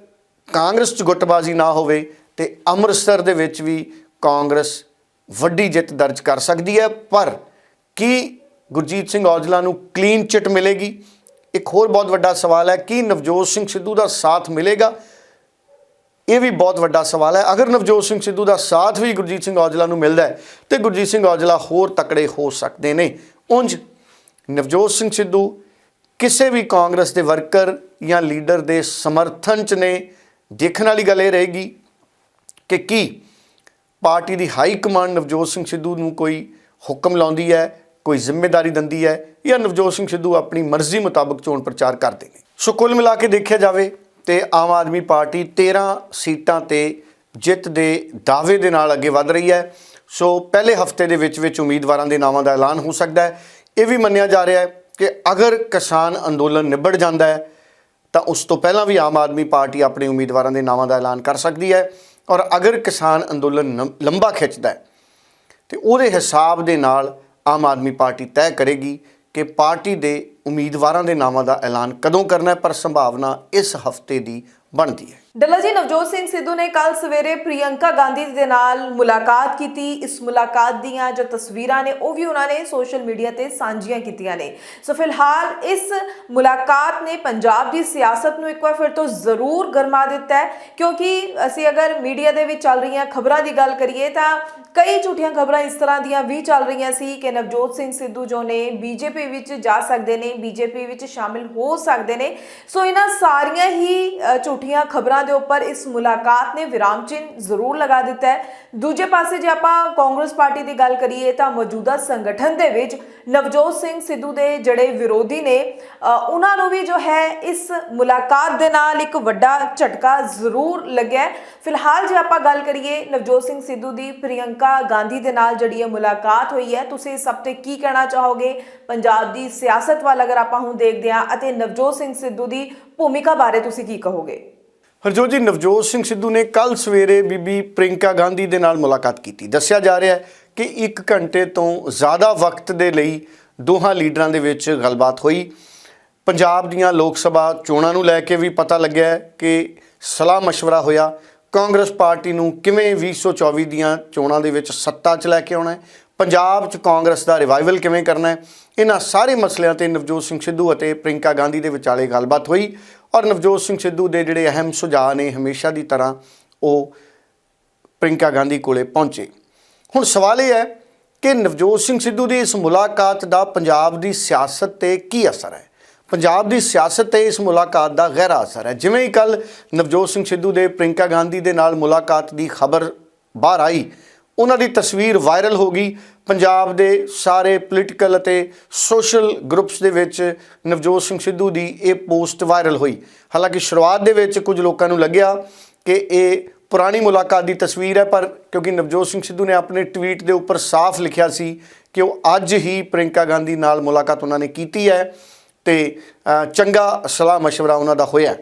ਕਾਂਗਰਸ 'ਚ ਗੁੱਟਬਾਜ਼ੀ ਨਾ ਹੋਵੇ ਤੇ ਅੰਮ੍ਰਿਤਸਰ ਦੇ ਵਿੱਚ ਵੀ ਕਾਂਗਰਸ ਵੱਡੀ ਜਿੱਤ ਦਰਜ ਕਰ ਸਕਦੀ ਹੈ। ਪਰ ਕੀ ਗੁਰਜੀਤ ਸਿੰਘ ਔਜਲਾ ਨੂੰ ਕਲੀਨ ਚਿੱਟ ਮਿਲੇਗੀ? ਇੱਕ ਹੋਰ ਬਹੁਤ ਵੱਡਾ ਸਵਾਲ ਹੈ, ਕੀ ਨਵਜੋਤ ਸਿੰਘ ਸਿੱਧੂ ਦਾ ਸਾਥ ਮਿਲੇਗਾ? ਇਹ ਵੀ ਬਹੁਤ ਵੱਡਾ ਸਵਾਲ ਹੈ। ਅਗਰ ਨਵਜੋਤ ਸਿੰਘ ਸਿੱਧੂ ਦਾ ਸਾਥ ਵੀ ਗੁਰਜੀਤ ਸਿੰਘ ਔਜਲਾ ਨੂੰ ਮਿਲਦਾ ਹੈ, ਤੇ ਗੁਰਜੀਤ ਸਿੰਘ ਔਜਲਾ ਹੋਰ ਤਕੜੇ ਹੋ ਸਕਦੇ ਨੇ। ਉਂਝ ਨਵਜੋਤ ਸਿੰਘ ਸਿੱਧੂ ਕਿਸੇ ਵੀ ਕਾਂਗਰਸ ਦੇ ਵਰਕਰ ਜਾਂ ਲੀਡਰ ਦੇ ਸਮਰਥਨ ਚ ਨੇ। ਦੇਖਣ ਵਾਲੀ ਗੱਲ ਇਹ ਰਹੇਗੀ ਕਿ ਕੀ ਪਾਰਟੀ ਦੀ ਹਾਈ ਕਮਾਂਡ ਨਵਜੋਤ ਸਿੰਘ ਸਿੱਧੂ ਨੂੰ ਕੋਈ ਹੁਕਮ ਲਾਉਂਦੀ ਹੈ, ਕੋਈ ਜ਼ਿੰਮੇਵਾਰੀ ਦਿੰਦੀ ਹੈ ਜਾਂ ਨਵਜੋਤ ਸਿੰਘ ਸਿੱਧੂ ਆਪਣੀ ਮਰਜ਼ੀ ਮੁਤਾਬਕ ਚੋਣ ਪ੍ਰਚਾਰ ਕਰਦੇ ਨੇ। ਸੋ ਕੁੱਲ ਮਿਲਾ ਕੇ ਦੇਖਿਆ ਜਾਵੇ ਤੇ ਆਮ ਆਦਮੀ ਪਾਰਟੀ 13 ਸੀਟਾਂ ਤੇ ਜਿੱਤ ਦੇ ਦਾਅਵੇ ਦੇ ਨਾਲ ਅੱਗੇ ਵਧ ਰਹੀ ਹੈ। ਸੋ ਪਹਿਲੇ ਹਫ਼ਤੇ ਦੇ ਵਿੱਚ ਵਿੱਚ ਉਮੀਦਵਾਰਾਂ ਦੇ ਨਾਵਾਂ ਦਾ ਐਲਾਨ ਹੋ ਸਕਦਾ ਹੈ। ਇਹ ਵੀ ਮੰਨਿਆ ਜਾ ਰਿਹਾ ਹੈ ਕਿ ਅਗਰ ਕਿਸਾਨ ਅੰਦੋਲਨ ਨਿਬੜ ਜਾਂਦਾ ਹੈ, ਤਾਂ ਉਸ ਤੋਂ ਪਹਿਲਾਂ ਵੀ ਆਮ ਆਦਮੀ ਪਾਰਟੀ ਆਪਣੇ ਉਮੀਦਵਾਰਾਂ ਦੇ ਨਾਵਾਂ ਦਾ ਐਲਾਨ ਕਰ ਸਕਦੀ ਹੈ ਔਰ ਅਗਰ ਕਿਸਾਨ ਅੰਦੋਲਨ ਨਮ- ਲੰਬਾ ਖਿੱਚਦਾ ਹੈ, ਤੇ ਉਹਦੇ ਹਿਸਾਬ ਦੇ ਨਾਲ ਆਮ ਆਦਮੀ ਪਾਰਟੀ ਤੈਅ ਕਰੇਗੀ ਕਿ ਪਾਰਟੀ ਦੇ ਉਮੀਦਵਾਰਾਂ ਦੇ ਨਾਵਾਂ ਦਾ ਐਲਾਨ ਕਦੋਂ ਕਰਨਾ ਹੈ, ਪਰ ਸੰਭਾਵਨਾ ਇਸ ਹਫ਼ਤੇ ਦੀ ਬਣਦੀ ਹੈ। ਡੱਲਾ ਜੀ ਨਵਜੋਤ ਸਿੰਘ ਸਿੱਧੂ ਨੇ ਕੱਲ ਸਵੇਰੇ ਪ੍ਰਿਯੰਕਾ ਗਾਂਧੀ ਦੇ ਨਾਲ ਮੁਲਾਕਾਤ ਕੀਤੀ। ਇਸ ਮੁਲਾਕਾਤ ਦੀਆਂ ਜੋ ਤਸਵੀਰਾਂ ਨੇ, ਉਹ ਵੀ ਉਹਨਾਂ ਨੇ ਸੋਸ਼ਲ ਮੀਡੀਆ ਤੇ ਸਾਂਝੀਆਂ ਕੀਤੀਆਂ ਨੇ। ਸੋ ਫਿਲਹਾਲ ਇਸ ਮੁਲਾਕਾਤ ਨੇ ਪੰਜਾਬ ਦੀ ਸਿਆਸਤ ਨੂੰ ਇੱਕ ਵਾਰ ਫਿਰ ਤੋਂ ਜ਼ਰੂਰ ਗਰਮਾ ਦਿੱਤਾ ਹੈ। ਕਿਉਂਕਿ ਅਸੀਂ ਅਗਰ ਮੀਡੀਆ ਦੇ ਵਿੱਚ ਚੱਲ ਰਹੀਆਂ ਖਬਰਾਂ ਦੀ ਗੱਲ ਕਰੀਏ ਤਾਂ ਕਈ ਝੂਠੀਆਂ ਖਬਰਾਂ ਇਸ ਤਰ੍ਹਾਂ ਦੀਆਂ ਵੀ ਚੱਲ ਰਹੀਆਂ ਸੀ ਕਿ ਨਵਜੋਤ ਸਿੰਘ ਸਿੱਧੂ ਜੋ ਨੇ ਬੀਜੇਪੀ ਵਿੱਚ ਜਾ ਸਕਦੇ ਨੇ, ਬੀਜੇਪੀ ਵਿੱਚ ਸ਼ਾਮਿਲ ਹੋ ਸਕਦੇ ਨੇ। ਸੋ ਇਹਨਾਂ ਸਾਰੀਆਂ ਹੀ ਝੂਠੀਆਂ ਖਬਰਾਂ ਦੇ ਉੱਪਰ ਇਸ ਮੁਲਾਕਾਤ ਨੇ ਵਿਰਾਮ ਚਿੰਨ੍ਹ ਜ਼ਰੂਰ ਲਗਾ ਦਿੱਤਾ ਹੈ। ਦੂਜੇ ਪਾਸੇ ਜੇ ਆਪਾਂ ਕਾਂਗਰਸ ਪਾਰਟੀ ਦੀ ਗੱਲ ਕਰੀਏ ਤਾਂ ਮੌਜੂਦਾ ਸੰਗਠਨ ਦੇ ਵਿੱਚ ਨਵਜੋਤ ਸਿੰਘ ਸਿੱਧੂ ਦੇ ਜਿਹੜੇ ਵਿਰੋਧੀ ਨੇ ਉਹਨਾਂ ਨੂੰ ਵੀ ਜੋ ਹੈ ਇਸ ਮੁਲਾਕਾਤ ਦੇ ਨਾਲ ਇੱਕ ਵੱਡਾ ਝਟਕਾ ਜ਼ਰੂਰ ਲੱਗਿਆ ਫਿਲਹਾਲ ਜੇ ਆਪਾਂ ਗੱਲ ਕਰੀਏ ਨਵਜੋਤ ਸਿੰਘ ਸਿੱਧੂ ਦੀ, ਪ੍ਰਿਯੰਕਾ ਗਾਂਧੀ ਦੇ ਨਾਲ ਜਿਹੜੀ ਇਹ ਮੁਲਾਕਾਤ ਹੋਈ ਹੈ, ਤੁਸੀਂ ਇਸ ਹਫ਼ਤੇ ਕੀ ਕਹਿਣਾ ਚਾਹੋਗੇ? ਪੰਜਾਬ ਦੀ ਸਿਆਸਤ ਵੱਲ ਅਗਰ ਆਪਾਂ ਹੁਣ ਦੇਖਦੇ ਹਾਂ ਅਤੇ ਨਵਜੋਤ ਸਿੰਘ ਸਿੱਧੂ ਦੀ ਭੂਮਿਕਾ ਬਾਰੇ ਤੁਸੀਂ ਕੀ ਕਹੋਗੇ? ਹਰਜੋਤ ਜੀ, ਨਵਜੋਤ ਸਿੰਘ ਸਿੱਧੂ ਨੇ ਕੱਲ ਸਵੇਰੇ ਬੀਬੀ ਪ੍ਰਿੰਕਾ ਗਾਂਧੀ ਦੇ ਨਾਲ ਮੁਲਾਕਾਤ ਕੀਤੀ। ਦੱਸਿਆ ਜਾ ਰਿਹਾ ਹੈ ਕਿ ਇੱਕ ਘੰਟੇ ਤੋਂ ਜ਼ਿਆਦਾ ਵਕਤ ਦੇ ਲਈ ਦੋਹਾਂ ਲੀਡਰਾਂ ਦੇ ਵਿੱਚ ਗੱਲਬਾਤ ਹੋਈ। ਪੰਜਾਬ ਦੀਆਂ ਲੋਕ ਸਭਾ ਚੋਣਾਂ ਨੂੰ ਲੈ ਕੇ ਵੀ ਪਤਾ ਲੱਗਿਆ ਕਿ ਸਲਾਹ مشਵਰਾ ਹੋਇਆ। ਕਾਂਗਰਸ ਪਾਰਟੀ ਨੂੰ ਕਿਵੇਂ 2024 ਦੀਆਂ ਚੋਣਾਂ ਦੇ ਵਿੱਚ ਸੱਤਾ 'ਚ ਲੈ ਕੇ ਆਉਣਾ ਹੈ? ਪੰਜਾਬ 'ਚ ਕਾਂਗਰਸ ਦਾ ਰਿਵਾਈਵਲ ਕਿਵੇਂ ਕਰਨਾ ਹੈ? ਇਹਨਾਂ ਸਾਰੇ ਮਸਲਿਆਂ ਤੇ ਨਵਜੋਤ ਸਿੰਘ ਸਿੱਧੂ ਅਤੇ ਪ੍ਰਿੰਕਾ ਗਾਂਧੀ ਦੇ ਵਿਚਾਲੇ ਗੱਲਬਾਤ ਹੋਈ। ਔਰ ਨਵਜੋਤ ਸਿੰਘ ਸਿੱਧੂ ਦੇ ਜਿਹੜੇ ਅਹਿਮ ਸੁਝਾਅ ਨੇ ਹਮੇਸ਼ਾ ਦੀ ਤਰ੍ਹਾਂ ਉਹ ਪ੍ਰਿੰਕਾ ਗਾਂਧੀ ਕੋਲੇ ਪਹੁੰਚੇ। ਹੁਣ ਸਵਾਲ ਇਹ ਹੈ ਕਿ ਨਵਜੋਤ ਸਿੰਘ ਸਿੱਧੂ ਦੀ ਇਸ ਮੁਲਾਕਾਤ ਦਾ ਪੰਜਾਬ ਦੀ ਸਿਆਸਤ ਤੇ ਕੀ ਅਸਰ ਹੈ? ਪੰਜਾਬ ਦੀ ਸਿਆਸਤ ਤੇ ਇਸ ਮੁਲਾਕਾਤ ਦਾ ਗਹਿਰਾ ਅਸਰ ਹੈ। ਜਿਵੇਂ ਹੀ ਕੱਲ ਨਵਜੋਤ ਸਿੰਘ ਸਿੱਧੂ ਦੇ ਪ੍ਰਿੰਕਾ ਗਾਂਧੀ ਦੇ ਨਾਲ ਮੁਲਾਕਾਤ ਦੀ ਖਬਰ ਬਾਹਰ ਆਈ ਉਹਨਾਂ ਦੀ ਤਸਵੀਰ ਵਾਇਰਲ ਹੋ ਗਈ ਪੰਜਾਬ ਦੇ ਸਾਰੇ ਪੋਲੀਟੀਕਲ ਅਤੇ ਸੋਸ਼ਲ ਗਰੁੱਪਸ ਦੇ ਵਿੱਚ ਨਵਜੋਤ ਸਿੰਘ ਸਿੱਧੂ ਦੀ ਇਹ ਪੋਸਟ ਵਾਇਰਲ ਹੋਈ ਹਾਲਾਂਕਿ ਸ਼ੁਰੂਆਤ ਦੇ ਵਿੱਚ ਕੁਝ ਲੋਕਾਂ ਨੂੰ ਲੱਗਿਆ ਕਿ ਇਹ ਪੁਰਾਣੀ ਮੁਲਾਕਾਤ ਦੀ ਤਸਵੀਰ ਹੈ ਪਰ ਕਿਉਂਕਿ ਨਵਜੋਤ ਸਿੰਘ ਸਿੱਧੂ ਨੇ ਆਪਣੇ ਟਵੀਟ ਦੇ ਉੱਪਰ ਸਾਫ਼ ਲਿਖਿਆ ਸੀ ਕਿ ਉਹ ਅੱਜ ਹੀ ਪ੍ਰਿੰਕਾ ਗਾਂਧੀ ਨਾਲ ਮੁਲਾਕਾਤ ਉਹਨਾਂ ਨੇ ਕੀਤੀ ਹੈ ਤੇ ਅ, ਚੰਗਾ ਸਲਾਹ مشورہ ਉਹਨਾਂ ਦਾ ਹੋਇਆ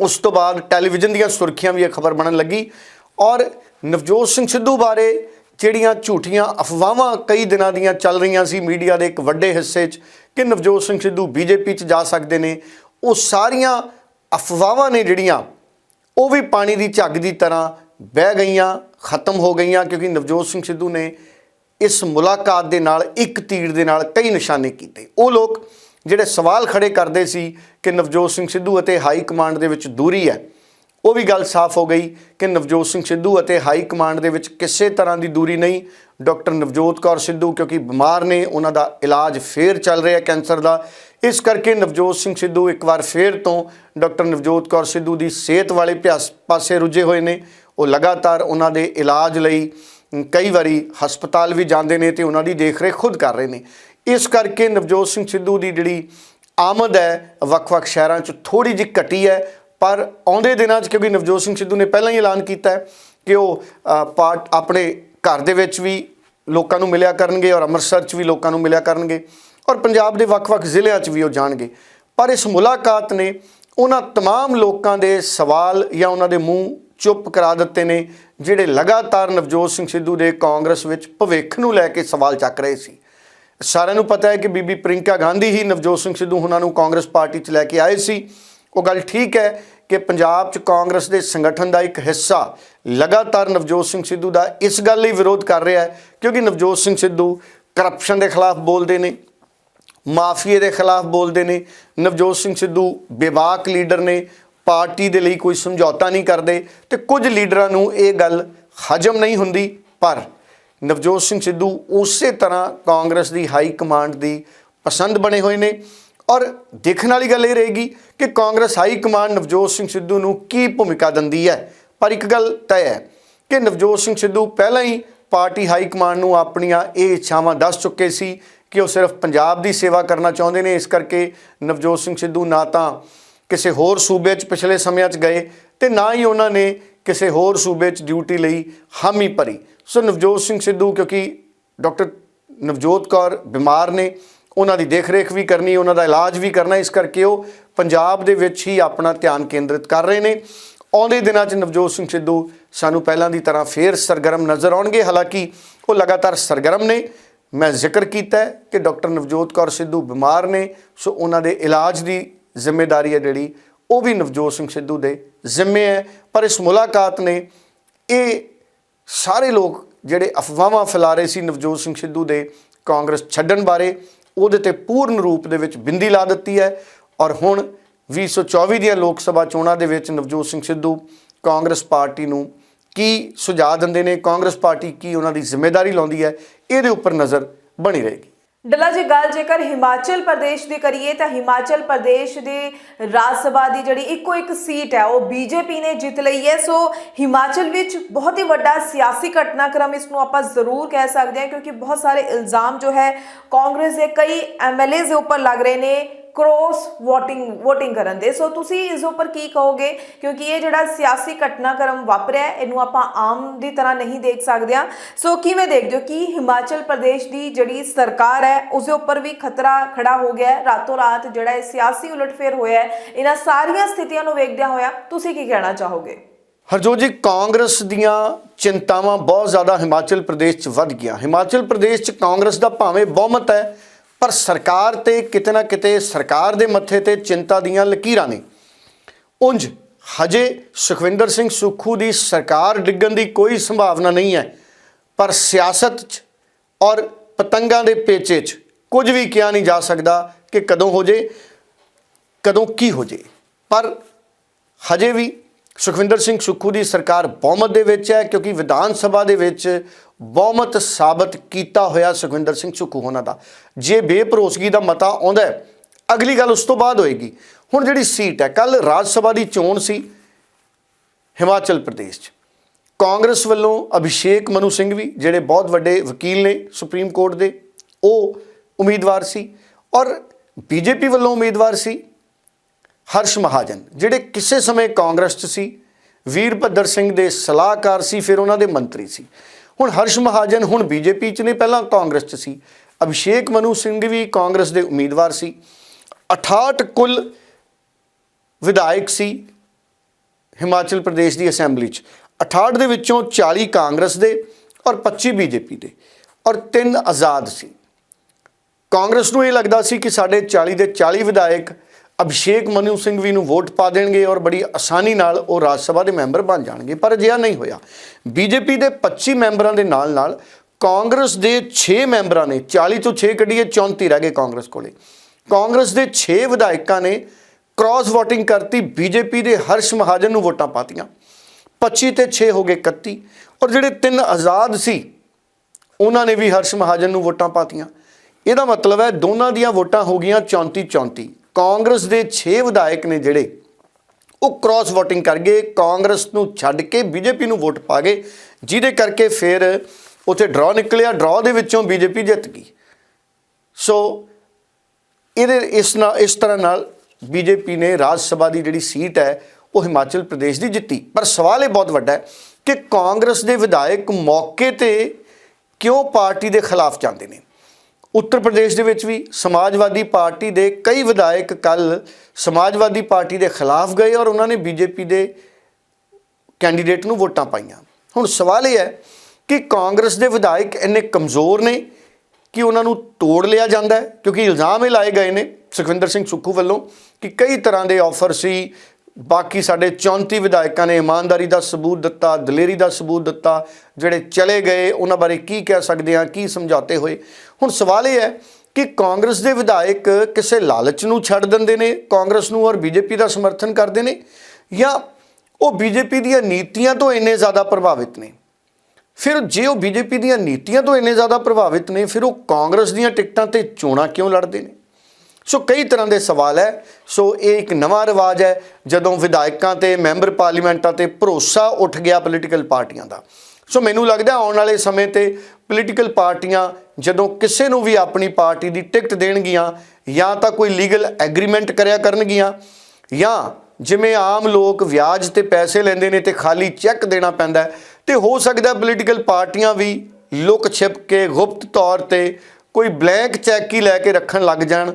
ਉਸ ਤੋਂ ਬਾਅਦ ਟੈਲੀਵਿਜ਼ਨ ਦੀਆਂ ਸੁਰਖੀਆਂ ਵੀ ਇਹ ਖਬਰ ਬਣਨ ਲੱਗੀ ਔਰ ਨਵਜੋਤ ਸਿੰਘ ਸਿੱਧੂ ਬਾਰੇ ਜਿਹੜੀਆਂ ਝੂਠੀਆਂ ਅਫਵਾਹਾਂ ਕਈ ਦਿਨਾਂ ਦੀਆਂ ਚੱਲ ਰਹੀਆਂ ਸੀ ਮੀਡੀਆ ਦੇ ਇੱਕ ਵੱਡੇ ਹਿੱਸੇ 'ਚ ਕਿ ਨਵਜੋਤ ਸਿੰਘ ਸਿੱਧੂ ਬੀਜੇਪੀ 'ਚ ਜਾ ਸਕਦੇ ਨੇ, ਉਹ ਸਾਰੀਆਂ ਅਫਵਾਹਾਂ ਨੇ ਜਿਹੜੀਆਂ, ਉਹ ਵੀ ਪਾਣੀ ਦੀ ਝੱਗ ਦੀ ਤਰ੍ਹਾਂ ਬਹਿ ਗਈਆਂ, ਖਤਮ ਹੋ ਗਈਆਂ ਕਿਉਂਕਿ ਨਵਜੋਤ ਸਿੰਘ ਸਿੱਧੂ ਨੇ ਇਸ ਮੁਲਾਕਾਤ ਦੇ ਨਾਲ, ਇੱਕ ਤੀਰ ਦੇ ਨਾਲ ਕਈ ਨਿਸ਼ਾਨੇ ਕੀਤੇ। ਉਹ ਲੋਕ ਜਿਹੜੇ ਸਵਾਲ ਖੜੇ ਕਰਦੇ ਸੀ ਕਿ ਨਵਜੋਤ ਸਿੰਘ ਸਿੱਧੂ ਅਤੇ ਹਾਈ ਕਮਾਂਡ ਦੇ ਵਿੱਚ ਦੂਰੀ ਹੈ ਉਹ ਵੀ ਗੱਲ ਸਾਫ਼ ਹੋ ਗਈ ਕਿ ਨਵਜੋਤ ਸਿੰਘ ਸਿੱਧੂ ਅਤੇ ਹਾਈ ਕਮਾਂਡ ਦੇ ਵਿੱਚ ਕਿਸੇ ਤਰ੍ਹਾਂ ਦੀ ਦੂਰੀ ਨਹੀਂ। ਡਾਕਟਰ ਨਵਜੋਤ ਕੌਰ ਸਿੱਧੂ ਕਿਉਂਕਿ ਬਿਮਾਰ ਨੇ, ਉਹਨਾਂ ਦਾ ਇਲਾਜ ਫੇਰ ਚੱਲ ਰਿਹਾ ਕੈਂਸਰ ਦਾ। ਇਸ ਕਰਕੇ ਨਵਜੋਤ ਸਿੰਘ ਸਿੱਧੂ ਇੱਕ ਵਾਰ ਫੇਰ ਤੋਂ ਡਾਕਟਰ ਨਵਜੋਤ ਕੌਰ ਸਿੱਧੂ ਦੀ ਸਿਹਤ ਵਾਲੇ ਪਿਆਸ- ਪਾਸੇ ਰੁੱਝੇ ਹੋਏ ਨੇ। ਉਹ ਲਗਾਤਾਰ ਉਹਨਾਂ ਦੇ ਇਲਾਜ ਲਈ ਕਈ ਵਾਰੀ ਹਸਪਤਾਲ ਵੀ ਜਾਂਦੇ ਨੇ ਤੇ ਉਹਨਾਂ ਦੀ ਦੇਖਰੇਖ ਖੁਦ ਕਰ ਰਹੇ ਨੇ। ਇਸ ਕਰਕੇ ਨਵਜੋਤ ਸਿੰਘ ਸਿੱਧੂ ਦੀ ਜਿਹੜੀ ਆਮਦ ਹੈ, ਵੱਖ-ਵੱਖ ਸ਼ਹਿਰਾਂ 'ਚ ਥੋੜੀ ਜਿਹੀ ਘਟੀ ਹੈ। ਪਰ ਆਉਂਦੇ ਦਿਨਾਂ 'ਚ ਕਿਉਂਕਿ ਨਵਜੋਤ ਸਿੰਘ ਸਿੱਧੂ ਨੇ ਪਹਿਲਾਂ ਹੀ ਐਲਾਨ ਕੀਤਾ ਹੈ ਕਿ ਉਹ ਅ, ਪਾਰਟ ਆਪਣੇ ਘਰ ਦੇ ਵਿੱਚ ਵੀ ਲੋਕਾਂ ਨੂੰ ਮਿਲਿਆ ਕਰਨਗੇ ਔਰ ਅੰਮ੍ਰਿਤਸਰ 'ਚ ਵੀ ਲੋਕਾਂ ਨੂੰ ਮਿਲਿਆ ਕਰਨਗੇ ਔਰ ਪੰਜਾਬ ਦੇ ਵੱਖ-ਵੱਖ ਜ਼ਿਲ੍ਹਿਆਂ 'ਚ ਵੀ ਉਹ ਜਾਣਗੇ ਪਰ ਇਸ ਮੁਲਾਕਾਤ ਨੇ ਉਹਨਾਂ तमाम ਲੋਕਾਂ ਦੇ ਸਵਾਲ ਜਾਂ ਉਹਨਾਂ ਦੇ ਮੂੰਹ ਚੁੱਪ ਕਰਾ ਦਿੱਤੇ ਨੇ ਜਿਹੜੇ ਲਗਾਤਾਰ ਨਵਜੋਤ ਸਿੰਘ ਸਿੱਧੂ ਦੇ ਕਾਂਗਰਸ ਵਿੱਚ ਭਵਿੱਖ ਨੂੰ ਲੈ ਕੇ ਸਵਾਲ ਚੱਕ ਰਹੇ ਸੀ ਸਾਰਿਆਂ ਨੂੰ ਪਤਾ ਹੈ ਕਿ ਬੀਬੀ ਪ੍ਰਿੰਕਾ ਗਾਂਧੀ ਹੀ ਨਵਜੋਤ ਸਿੰਘ ਸਿੱਧੂ ਉਹਨਾਂ ਨੂੰ ਕਾਂਗਰਸ ਪਾਰਟੀ 'ਚ ਲੈ ਕੇ ਆਏ ਸੀ ਉਹ ਗੱਲ ਠੀਕ ਹੈ ਕਿ ਪੰਜਾਬ 'ਚ ਕਾਂਗਰਸ ਦੇ ਸੰਗਠਨ ਦਾ ਇੱਕ ਹਿੱਸਾ ਲਗਾਤਾਰ ਨਵਜੋਤ ਸਿੰਘ ਸਿੱਧੂ ਦਾ ਇਸ ਗੱਲ ਲਈ ਵਿਰੋਧ ਕਰ ਰਿਹਾ ਹੈ, ਕਿਉਂਕਿ ਨਵਜੋਤ ਸਿੰਘ ਸਿੱਧੂ ਕਰਪਸ਼ਨ ਦੇ ਖਿਲਾਫ ਬੋਲਦੇ ਨੇ, ਮਾਫੀਏ ਦੇ ਖਿਲਾਫ ਬੋਲਦੇ ਨੇ, ਨਵਜੋਤ ਸਿੰਘ ਸਿੱਧੂ ਬੇਬਾਕ ਲੀਡਰ ਨੇ, ਪਾਰਟੀ ਦੇ ਲਈ ਕੋਈ ਸਮਝੌਤਾ ਨਹੀਂ ਕਰਦੇ ਤੇ ਕੁਝ ਲੀਡਰਾਂ ਨੂੰ ਇਹ ਗੱਲ ਹਜਮ ਨਹੀਂ ਹੁੰਦੀ, ਪਰ ਨਵਜੋਤ ਸਿੰਘ ਸਿੱਧੂ ਉਸੇ ਤਰ੍ਹਾਂ ਕਾਂਗਰਸ ਦੀ ਹਾਈ ਕਮਾਂਡ ਦੀ ਪਸੰਦ ਬਣੇ ਹੋਏ ਨੇ। ਔਰ ਦੇਖਣ ਵਾਲੀ ਗੱਲ ਇਹ ਰਹੇਗੀ ਕਿ ਕਾਂਗਰਸ ਹਾਈ ਕਮਾਂਡ ਨਵਜੋਤ ਸਿੰਘ ਸਿੱਧੂ ਨੂੰ ਕੀ ਭੂਮਿਕਾ ਦਿੰਦੀ ਹੈ। ਪਰ ਇੱਕ ਗੱਲ ਤੈਅ ਹੈ ਕਿ ਨਵਜੋਤ ਸਿੰਘ ਸਿੱਧੂ ਪਹਿਲਾਂ ਹੀ ਪਾਰਟੀ ਹਾਈ ਕਮਾਂਡ ਨੂੰ ਆਪਣੀਆਂ ਇਹ ਇੱਛਾਵਾਂ ਦੱਸ ਚੁੱਕੇ ਸੀ ਕਿ ਉਹ ਸਿਰਫ ਪੰਜਾਬ ਦੀ ਸੇਵਾ ਕਰਨਾ ਚਾਹੁੰਦੇ ਨੇ। ਇਸ ਕਰਕੇ ਨਵਜੋਤ ਸਿੰਘ ਸਿੱਧੂ ਨਾ ਤਾਂ ਕਿਸੇ ਹੋਰ ਸੂਬੇ 'ਚ ਪਿਛਲੇ ਸਮਿਆਂ 'ਚ ਗਏ ਤੇ ਨਾ ਹੀ ਉਹਨਾਂ ਨੇ ਕਿਸੇ ਹੋਰ ਸੂਬੇ 'ਚ ਡਿਊਟੀ ਲਈ ਹਾਮੀ ਭਰੀ। ਸੋ ਨਵਜੋਤ ਸਿੰਘ ਸਿੱਧੂ ਕਿਉਂਕਿ ਡਾਕਟਰ ਨਵਜੋਤ ਕੌਰ ਬਿਮਾਰ ਨੇ ਉਹਨਾਂ ਦੀ ਦੇਖਰੇਖ ਵੀ ਕਰਨੀ, ਉਹਨਾਂ ਦਾ ਇਲਾਜ ਵੀ ਕਰਨਾ, ਇਸ ਕਰਕੇ ਉਹ ਪੰਜਾਬ ਦੇ ਵਿੱਚ ਹੀ ਆਪਣਾ ਧਿਆਨ ਕੇਂਦਰਿਤ ਕਰ ਰਹੇ ਨੇ। ਆਉਂਦੇ ਦਿਨਾਂ 'ਚ ਨਵਜੋਤ ਸਿੰਘ ਸਿੱਧੂ ਸਾਨੂੰ ਪਹਿਲਾਂ ਦੀ ਤਰ੍ਹਾਂ ਫੇਰ ਸਰਗਰਮ ਨਜ਼ਰ ਆਉਣਗੇ। ਹਾਲਾਂਕਿ ਉਹ ਲਗਾਤਾਰ ਸਰਗਰਮ ਨੇ। ਮੈਂ ਜ਼ਿਕਰ ਕੀਤਾ ਹੈ ਕਿ ਡਾਕਟਰ ਨਵਜੋਤ ਕੌਰ ਸਿੱਧੂ ਬਿਮਾਰ ਨੇ, ਸੋ ਉਹਨਾਂ ਦੇ ਇਲਾਜ ਦੀ ਜ਼ਿੰਮੇਵਾਰੀ ਹੈ ਜਿਹੜੀ, ਉਹ ਵੀ ਨਵਜੋਤ ਸਿੰਘ ਸਿੱਧੂ ਦੇ ਜ਼ਿੰਮੇ ਹੈ। ਪਰ ਇਸ ਮੁਲਾਕਾਤ ਨੇ ਇਹ ਸਾਰੇ ਲੋਕ ਜਿਹੜੇ ਅਫਵਾਹਾਂ ਫੈਲਾ ਰਹੇ ਸੀ ਨਵਜੋਤ ਸਿੰਘ ਸਿੱਧੂ ਦੇ ਕਾਂਗਰਸ ਛੱਡਣ ਬਾਰੇ ਉਹਦੇ ਤੇ ਪੂਰਨ ਰੂਪ ਦੇ ਵਿੱਚ ਬਿੰਦੀ ਲਾ ਦਿੱਤੀ ਹੈ ਔਰ ਹੁਣ 2024 ਦੀਆਂ ਲੋਕ ਸਭਾ ਚੋਣਾਂ ਦੇ ਵਿੱਚ ਨਵਜੋਤ ਸਿੰਘ ਸਿੱਧੂ ਕਾਂਗਰਸ ਪਾਰਟੀ ਨੂੰ ਕੀ ਸੁਝਾਅ ਦਿੰਦੇ ਨੇ? ਕਾਂਗਰਸ ਪਾਰਟੀ ਕੀ ਉਹਨਾਂ ਦੀ ਜ਼ਿੰਮੇਵਾਰੀ ਲਾਉਂਦੀ ਹੈ? ਇਹਦੇ ਉੱਪਰ ਨਜ਼ਰ ਬਣੀ ਰਹੇਗੀ। ਡੱਲਾ, ਜੀ ਗੱਲ ਜੇਕਰ ਹਿਮਾਚਲ ਪ੍ਰਦੇਸ਼ ਦੀ ਕਰੀਏ ਤਾਂ ਹਿਮਾਚਲ ਪ੍ਰਦੇਸ਼ ਦੇ ਰਾਜ ਸਭਾ ਦੀ ਜਿਹੜੀ ਇੱਕੋ ਇੱਕ ਸੀਟ ਹੈ, ਉਹ ਬੀਜੇਪੀ ਨੇ ਜਿੱਤ ਲਈ ਹੈ। ਸੋ ਹਿਮਾਚਲ ਵਿੱਚ ਬਹੁਤ ਹੀ ਵੱਡਾ ਸਿਆਸੀ ਘਟਨਾਕ੍ਰਮ ਇਸ ਨੂੰ ਆਪਾਂ ਜ਼ਰੂਰ ਕਹਿ ਸਕਦੇ ਹਾਂ, ਕਿਉਂਕਿ ਬਹੁਤ ਸਾਰੇ ਇਲਜ਼ਾਮ ਜੋ ਹੈ, ਕਾਂਗਰਸ ਦੇ ਕਈ ਐਮਐਲਏ ਦੇ ਉੱਪਰ ਲੱਗ ਰਹੇ ਨੇ। ਕ੍ਰੋਸ ਵੋਟਿੰਗ ਵੋਟਿੰਗ ਕਰਨ ਦੇ। ਸੋ ਤੁਸੀਂ ਇਸ ਉੱਪਰ ਕੀ ਕਹੋਗੇ? ਕਿਉਂਕਿ ਇਹ ਜਿਹੜਾ ਸਿਆਸੀ ਘਟਨਾਕ੍ਰਮ ਵਾਪਰਿਆ, ਇਹਨੂੰ ਆਪਾਂ ਆਮ ਦੀ ਤਰ੍ਹਾਂ ਨਹੀਂ ਦੇਖ ਸਕਦੇ ਹਾਂ। ਸੋ ਕਿਵੇਂ ਦੇਖਦੇ ਹੋ? ਕਿ ਹਿਮਾਚਲ ਪ੍ਰਦੇਸ਼ ਦੀ ਜਿਹੜੀ ਸਰਕਾਰ ਹੈ ਉਸ ਦੇ ਉੱਪਰ ਵੀ ਖਤਰਾ ਖੜਾ ਹੋ ਗਿਆ ਹੈ? ਰਾਤੋਂ ਰਾਤ ਜਿਹੜਾ ਇਹ ਸਿਆਸੀ ਉਲਟਫੇਰ ਹੋਇਆ ਹੈ, ਇਹਨਾਂ ਸਾਰੀਆਂ ਸਥਿਤੀਆਂ ਨੂੰ ਵੇਖਦਿਆਂ ਹੋਇਆ ਤੁਸੀਂ ਕੀ ਕਹਿਣਾ ਚਾਹੋਗੇ? ਹਰਜੋਤ ਜੀ, ਕਾਂਗਰਸ ਦੀਆਂ ਚਿੰਤਾਵਾਂ ਬਹੁਤ ਜ਼ਿਆਦਾ ਹਿਮਾਚਲ ਪ੍ਰਦੇਸ਼ 'ਚ ਵੱਧ ਗਈਆਂ। ਹਿਮਾਚਲ ਪ੍ਰਦੇਸ਼ 'ਚ ਕਾਂਗਰਸ ਦਾ ਭਾਵੇਂ ਬਹੁਮਤ ਹੈ ਪਰ ਸਰਕਾਰ ਤੇ ਕਿਤੇ ਨਾ ਕਿਤੇ ਸਰਕਾਰ ਦੇ ਮੱਥੇ ਤੇ ਚਿੰਤਾ ਦੀਆਂ ਲਕੀਰਾਂ ਨੇ। ਉੰਜ ਹਜੇ ਸੁਖਵਿੰਦਰ ਸਿੰਘ ਸੁੱਖੂ ਦੀ ਸਰਕਾਰ ਡਿੱਗਣ ਦੀ ਕੋਈ ਸੰਭਾਵਨਾ ਨਹੀਂ ਹੈ। ਪਰ ਸਿਆਸਤ 'ਚ ਔਰ ਪਤੰਗਾਂ ਦੇ ਪੇਚੇ 'ਚ ਕੁਝ ਵੀ ਕਿਹਾ ਨਹੀਂ ਜਾ ਸਕਦਾ ਕਿ ਕਦੋਂ ਹੋ ਜੇ, ਕਦੋਂ ਕੀ ਹੋ ਜੇ। ਪਰ ਹਜੇ ਵੀ ਸੁਖਵਿੰਦਰ ਸਿੰਘ ਸੁੱਖੂ ਦੀ ਸਰਕਾਰ ਬਹੁਮਤ ਦੇ ਵਿੱਚ ਹੈ ਕਿਉਂਕਿ ਵਿਧਾਨ ਸਭਾ ਦੇ ਵਿੱਚ ਬਹੁਮਤ ਸਾਬਤ ਕੀਤਾ ਹੋਇਆ ਸੁਖਵਿੰਦਰ ਸਿੰਘ ਸੁੱਖੂ ਉਹਨਾਂ ਦਾ। ਜੇ ਬੇਪਰੋਸਗੀ ਦਾ ਮਤਾ ਆਉਂਦਾ ਅਗਲੀ ਗੱਲ ਉਸ ਤੋਂ ਬਾਅਦ ਹੋਏਗੀ। ਹੁਣ ਜਿਹੜੀ ਸੀਟ ਹੈ ਕੱਲ ਰਾਜ ਸਭਾ ਦੀ ਚੋਣ ਸੀ ਹਿਮਾਚਲ ਪ੍ਰਦੇਸ਼ 'ਚ। ਕਾਂਗਰਸ ਵੱਲੋਂ ਅਭਿਸ਼ੇਕ ਮਨੂ ਸਿੰਘ ਵੀ, ਜਿਹੜੇ ਬਹੁਤ ਵੱਡੇ ਵਕੀਲ ਨੇ ਸੁਪਰੀਮ ਕੋਰਟ ਦੇ, ਉਹ ਉਮੀਦਵਾਰ ਸੀ। ਔਰ ਬੀਜੇਪੀ ਵੱਲੋਂ ਉਮੀਦਵਾਰ ਸੀ ਹਰਸ਼ ਮਹਾਜਨ, ਜਿਹੜੇ ਕਿਸੇ ਸਮੇਂ ਕਾਂਗਰਸ 'ਚ ਸੀ, ਵੀਰਭੱਦਰ ਸਿੰਘ ਦੇ ਸਲਾਹਕਾਰ ਸੀ, ਫਿਰ ਉਹਨਾਂ ਦੇ ਮੰਤਰੀ ਸੀ। ਹੁਣ ਹਰਸ਼ ਮਹਾਜਨ ਹੁਣ ਬੀਜੇਪੀ 'ਚ ਨੇ ਪਹਿਲਾਂ ਕਾਂਗਰਸ 'ਚ ਸੀ। ਅਭਿਸ਼ੇਕ ਮਨੂ ਸਿੰਘ ਵੀ ਕਾਂਗਰਸ ਦੇ ਉਮੀਦਵਾਰ ਸੀ। 68 ਕੁੱਲ ਵਿਧਾਇਕ ਸੀ ਹਿਮਾਚਲ ਪ੍ਰਦੇਸ਼ ਦੀ ਅਸੈਂਬਲੀ 'ਚ। 68 ਦੇ ਵਿੱਚੋਂ 40 ਕਾਂਗਰਸ ਦੇ ਔਰ 25 ਬੀਜੇਪੀ ਦੇ ਔਰ ਤਿੰਨ ਆਜ਼ਾਦ ਸੀ। ਕਾਂਗਰਸ ਨੂੰ ਇਹ ਲੱਗਦਾ ਸੀ ਕਿ ਸਾਡੇ 40 ਦੇ 40 ਵਿਧਾਇਕ ਅਭਿਸ਼ੇਕ ਮਨੂ ਸਿੰਘ ਵੀ ਨੂੰ ਵੋਟ ਪਾ ਦੇਣਗੇ ਔਰ ਬੜੀ ਆਸਾਨੀ ਨਾਲ ਉਹ ਰਾਜ ਸਭਾ ਦੇ ਮੈਂਬਰ ਬਣ ਜਾਣਗੇ, ਪਰ ਅਜਿਹਾ ਨਹੀਂ ਹੋਇਆ। ਬੀਜੇਪੀ ਦੇ 25 ਮੈਂਬਰਾਂ ਦੇ ਨਾਲ ਨਾਲ ਕਾਂਗਰਸ ਦੇ 6 ਮੈਂਬਰਾਂ ਨੇ 40 ਤੋਂ 6 ਕੱਢੀਏ 34 ਰਹਿ ਗਏ ਕਾਂਗਰਸ ਕੋਲੇ। ਕਾਂਗਰਸ ਦੇ 6 ਵਿਧਾਇਕਾਂ ਨੇ ਕ੍ਰਾਸ VOTING ਕਰਤੀ, ਬੀਜੇਪੀ ਦੇ ਹਰਸ਼ ਮਹਾਜਨ ਨੂੰ ਵੋਟਾਂ ਪਾਤੀਆਂ। 25 ਤੇ 6 ਹੋ ਗਏ 31 ਔਰ ਜਿਹੜੇ ਤਿੰਨ ਆਜ਼ਾਦ ਸੀ, ਉਹਨਾਂ ਨੇ ਵੀ ਹਰਸ਼ ਮਹਾਜਨ ਨੂੰ ਵੋਟਾਂ ਪਾਤੀਆਂ। ਇਹਦਾ ਮਤਲਬ ਹੈ ਦੋਨਾਂ ਦੀਆਂ ਵੋਟਾਂ ਹੋ ਗਈਆਂ 34 34 ਕਾਂਗਰਸ ਦੇ 6 ਵਿਧਾਇਕ ਨੇ ਜਿਹੜੇ, ਉਹ ਕ੍ਰਾਸ ਵੋਟਿੰਗ ਕਰ ਗਏ, ਕਾਂਗਰਸ ਨੂੰ ਛੱਡ ਕੇ ਬੀਜੇਪੀ ਨੂੰ ਵੋਟ ਪਾ ਗਏ, ਜਿਹਦੇ ਕਰਕੇ ਫਿਰ ਉੱਥੇ ਡਰਾ ਨਿਕਲਿਆ ਡਰਾ ਦੇ ਵਿੱਚੋਂ ਬੀਜੇਪੀ ਜਿੱਤ ਗਈ। ਸੋ ਇਹਦੇ, ਇਸ ਨਾਲ, ਇਸ ਤਰ੍ਹਾਂ ਨਾਲ ਬੀਜੇਪੀ ਨੇ ਰਾਜ ਸਭਾ ਦੀ ਜਿਹੜੀ ਸੀਟ ਹੈ, ਉਹ ਹਿਮਾਚਲ ਪ੍ਰਦੇਸ਼ ਦੀ ਜਿੱਤੀ। ਪਰ ਸਵਾਲ ਇਹ ਬਹੁਤ ਵੱਡਾ ਹੈ ਕਿ ਕਾਂਗਰਸ ਦੇ ਵਿਧਾਇਕ ਮੌਕੇ ਤੇ ਕਿਉਂ ਪਾਰਟੀ ਦੇ ਖਿਲਾਫ ਜਾਂਦੇ ਨੇ? ਉੱਤਰ ਪ੍ਰਦੇਸ਼ ਦੇ ਵਿੱਚ ਵੀ ਸਮਾਜਵਾਦੀ ਪਾਰਟੀ ਦੇ ਕਈ ਵਿਧਾਇਕ ਕੱਲ ਸਮਾਜਵਾਦੀ ਪਾਰਟੀ ਦੇ ਖਿਲਾਫ ਗਏ ਔਰ ਉਹਨਾਂ ਨੇ ਬੀਜੇਪੀ ਦੇ ਕੈਂਡੀਡੇਟ ਨੂੰ ਵੋਟਾਂ ਪਾਈਆਂ। ਹੁਣ ਸਵਾਲ ਇਹ ਹੈ ਕਿ ਕਾਂਗਰਸ ਦੇ ਵਿਧਾਇਕ ਇੰਨੇ ਕਮਜ਼ੋਰ ਨੇ ਕਿ ਉਹਨਾਂ ਨੂੰ ਤੋੜ ਲਿਆ ਜਾਂਦਾ ਹੈ? ਕਿਉਂਕਿ ਇਲਜ਼ਾਮ ਇਹ ਲਾਏ ਗਏ ਨੇ ਸੁਖਵਿੰਦਰ ਸਿੰਘ ਸੁੱਖੂ ਵੱਲੋਂ ਕਿ ਕਈ ਤਰ੍ਹਾਂ ਦੇ ਆਫਰ ਸੀ ਬਾਕੀ ਸਾਡੇ 34 ਵਿਧਾਇਕਾਂ ਨੇ ਇਮਾਨਦਾਰੀ ਦਾ ਸਬੂਤ ਦਿੱਤਾ, ਦਲੇਰੀ ਦਾ ਸਬੂਤ ਦਿੱਤਾ, ਜਿਹੜੇ ਚਲੇ ਗਏ, ਉਹਨਾਂ ਬਾਰੇ ਕੀ ਕਹਿ ਸਕਦੇ ਆ ਕੀ ਸਮਝੌਤੇ ਹੋਏ? ਹੁਣ ਸਵਾਲ ਇਹ ਹੈ ਕਿ ਕਾਂਗਰਸ ਦੇ ਵਿਧਾਇਕ ਕਿਸੇ ਲਾਲਚ ਨੂੰ ਛੱਡ ਦਿੰਦੇ ਨੇ, ਕਾਂਗਰਸ ਨੂੰ ਔਰ ਬੀਜੇਪੀ ਦਾ ਸਮਰਥਨ ਕਰਦੇ ਨੇ, ਜਾਂ ਉਹ ਬੀਜੇਪੀ ਦੀਆਂ ਨੀਤੀਆਂ ਤੋਂ ਇੰਨੇ ਜ਼ਿਆਦਾ ਪ੍ਰਭਾਵਿਤ ਨੇ? ਫਿਰ ਜੇ ਉਹ ਬੀਜੇਪੀ ਦੀਆਂ ਨੀਤੀਆਂ ਤੋਂ ਇੰਨੇ ਜ਼ਿਆਦਾ ਪ੍ਰਭਾਵਿਤ ਨੇ, ਫਿਰ ਉਹ ਕਾਂਗਰਸ ਦੀਆਂ ਟਿਕਟਾਂ ਤੇ ਚੋਣਾਂ ਕਿਉਂ ਲੜਦੇ ਨੇ? ਸੋ ਕਈ ਤਰ੍ਹਾਂ ਦੇ ਸਵਾਲ ਹੈ। ਸੋ ਇਹ ਇੱਕ ਨਵਾਂ ਰਿਵਾਜ ਹੈ ਜਦੋਂ ਵਿਧਾਇਕਾਂ ਤੇ ਮੈਂਬਰ ਪਾਰਲੀਮੈਂਟਾਂ ਤੇ ਭਰੋਸਾ ਉੱਠ ਗਿਆ ਪੋਲੀਟੀਕਲ ਪਾਰਟੀਆਂ ਦਾ। ਸੋ ਮੈਨੂੰ ਲੱਗਦਾ ਆਉਣ ਵਾਲੇ ਸਮੇਂ ਤੇ ਪੋਲੀਟੀਕਲ ਪਾਰਟੀਆਂ ਜਦੋਂ ਕਿਸੇ ਨੂੰ ਵੀ ਆਪਣੀ ਪਾਰਟੀ ਦੀ ਟਿਕਟ ਦੇਣਗੀਆਂ ਜਾਂ ਤਾਂ ਕੋਈ ਲੀਗਲ ਐਗਰੀਮੈਂਟ ਕਰਿਆ ਕਰਨਗੀਆਂ ਜਾਂ ਜਿਵੇਂ ਆਮ ਲੋਕ ਵਿਆਜ ਤੇ ਪੈਸੇ ਲੈਂਦੇ ਨੇ ਤੇ ਖਾਲੀ ਚੈੱਕ ਦੇਣਾ ਪੈਂਦਾ ਹੈ, ਤੇ ਹੋ ਸਕਦਾ ਪੋਲੀਟੀਕਲ ਪਾਰਟੀਆਂ ਵੀ ਲੁਕ ਛਿਪ ਕੇ ਗੁਪਤ ਤੌਰ ਤੇ ਕੋਈ ਬਲੈਂਕ ਚੈੱਕ ਹੀ ਲੈ ਕੇ ਰੱਖਣ ਲੱਗ ਜਾਣ।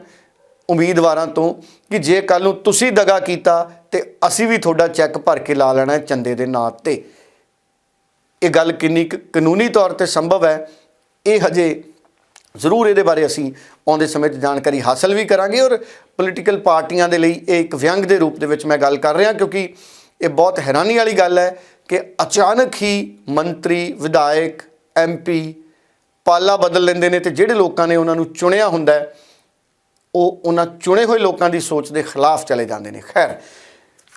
ਉਮੀਦਵਾਰਾਂ ਤੋਂ ਕਿ ਜੇ ਕੱਲ ਨੂੰ ਤੁਸੀਂ ਦਗਾ ਕੀਤਾ ਤੇ ਅਸੀਂ ਵੀ ਤੁਹਾਡਾ ਚੈੱਕ ਭਰ ਕੇ ਲਾ ਲੈਣਾ ਚੰਦੇ ਦੇ ਨਾਂ ਤੇ। ਇਹ ਗੱਲ ਕਿੰਨੀ ਕੁ ਕਾਨੂੰਨੀ ਤੌਰ ਤੇ ਸੰਭਵ ਹੈ, ਇਹ ਹਜੇ ਜ਼ਰੂਰ ਇਹਦੇ ਬਾਰੇ ਅਸੀਂ ਆਉਂਦੇ ਸਮੇਂ 'ਚ ਜਾਣਕਾਰੀ ਹਾਸਲ ਵੀ ਕਰਾਂਗੇ ਔਰ ਪੋਲੀਟੀਕਲ ਪਾਰਟੀਆਂ ਦੇ ਲਈ ਇਹ ਇੱਕ ਵਿਅੰਗ ਦੇ ਰੂਪ ਦੇ ਵਿੱਚ ਮੈਂ ਗੱਲ ਕਰ ਰਿਹਾ ਕਿਉਂਕਿ ਇਹ ਬਹੁਤ ਹੈਰਾਨੀ ਵਾਲੀ ਗੱਲ ਹੈ ਕਿ ਅਚਾਨਕ ਹੀ ਮੰਤਰੀ, ਵਿਧਾਇਕ ਐਮਪੀ ਪਾਲਾ ਬਦਲ ਲੈਂਦੇ ਨੇ ਤੇ ਜਿਹੜੇ ਲੋਕਾਂ ਨੇ ਉਹਨਾਂ ਨੂੰ ਚੁਣਿਆ ਹੁੰਦਾ ਹੈ ਉਹ ਉਹਨਾਂ ਚੁਣੇ ਹੋਏ ਲੋਕਾਂ ਦੀ ਸੋਚ ਦੇ ਖਿਲਾਫ ਚਲੇ ਜਾਂਦੇ ਨੇ। ਖੈਰ,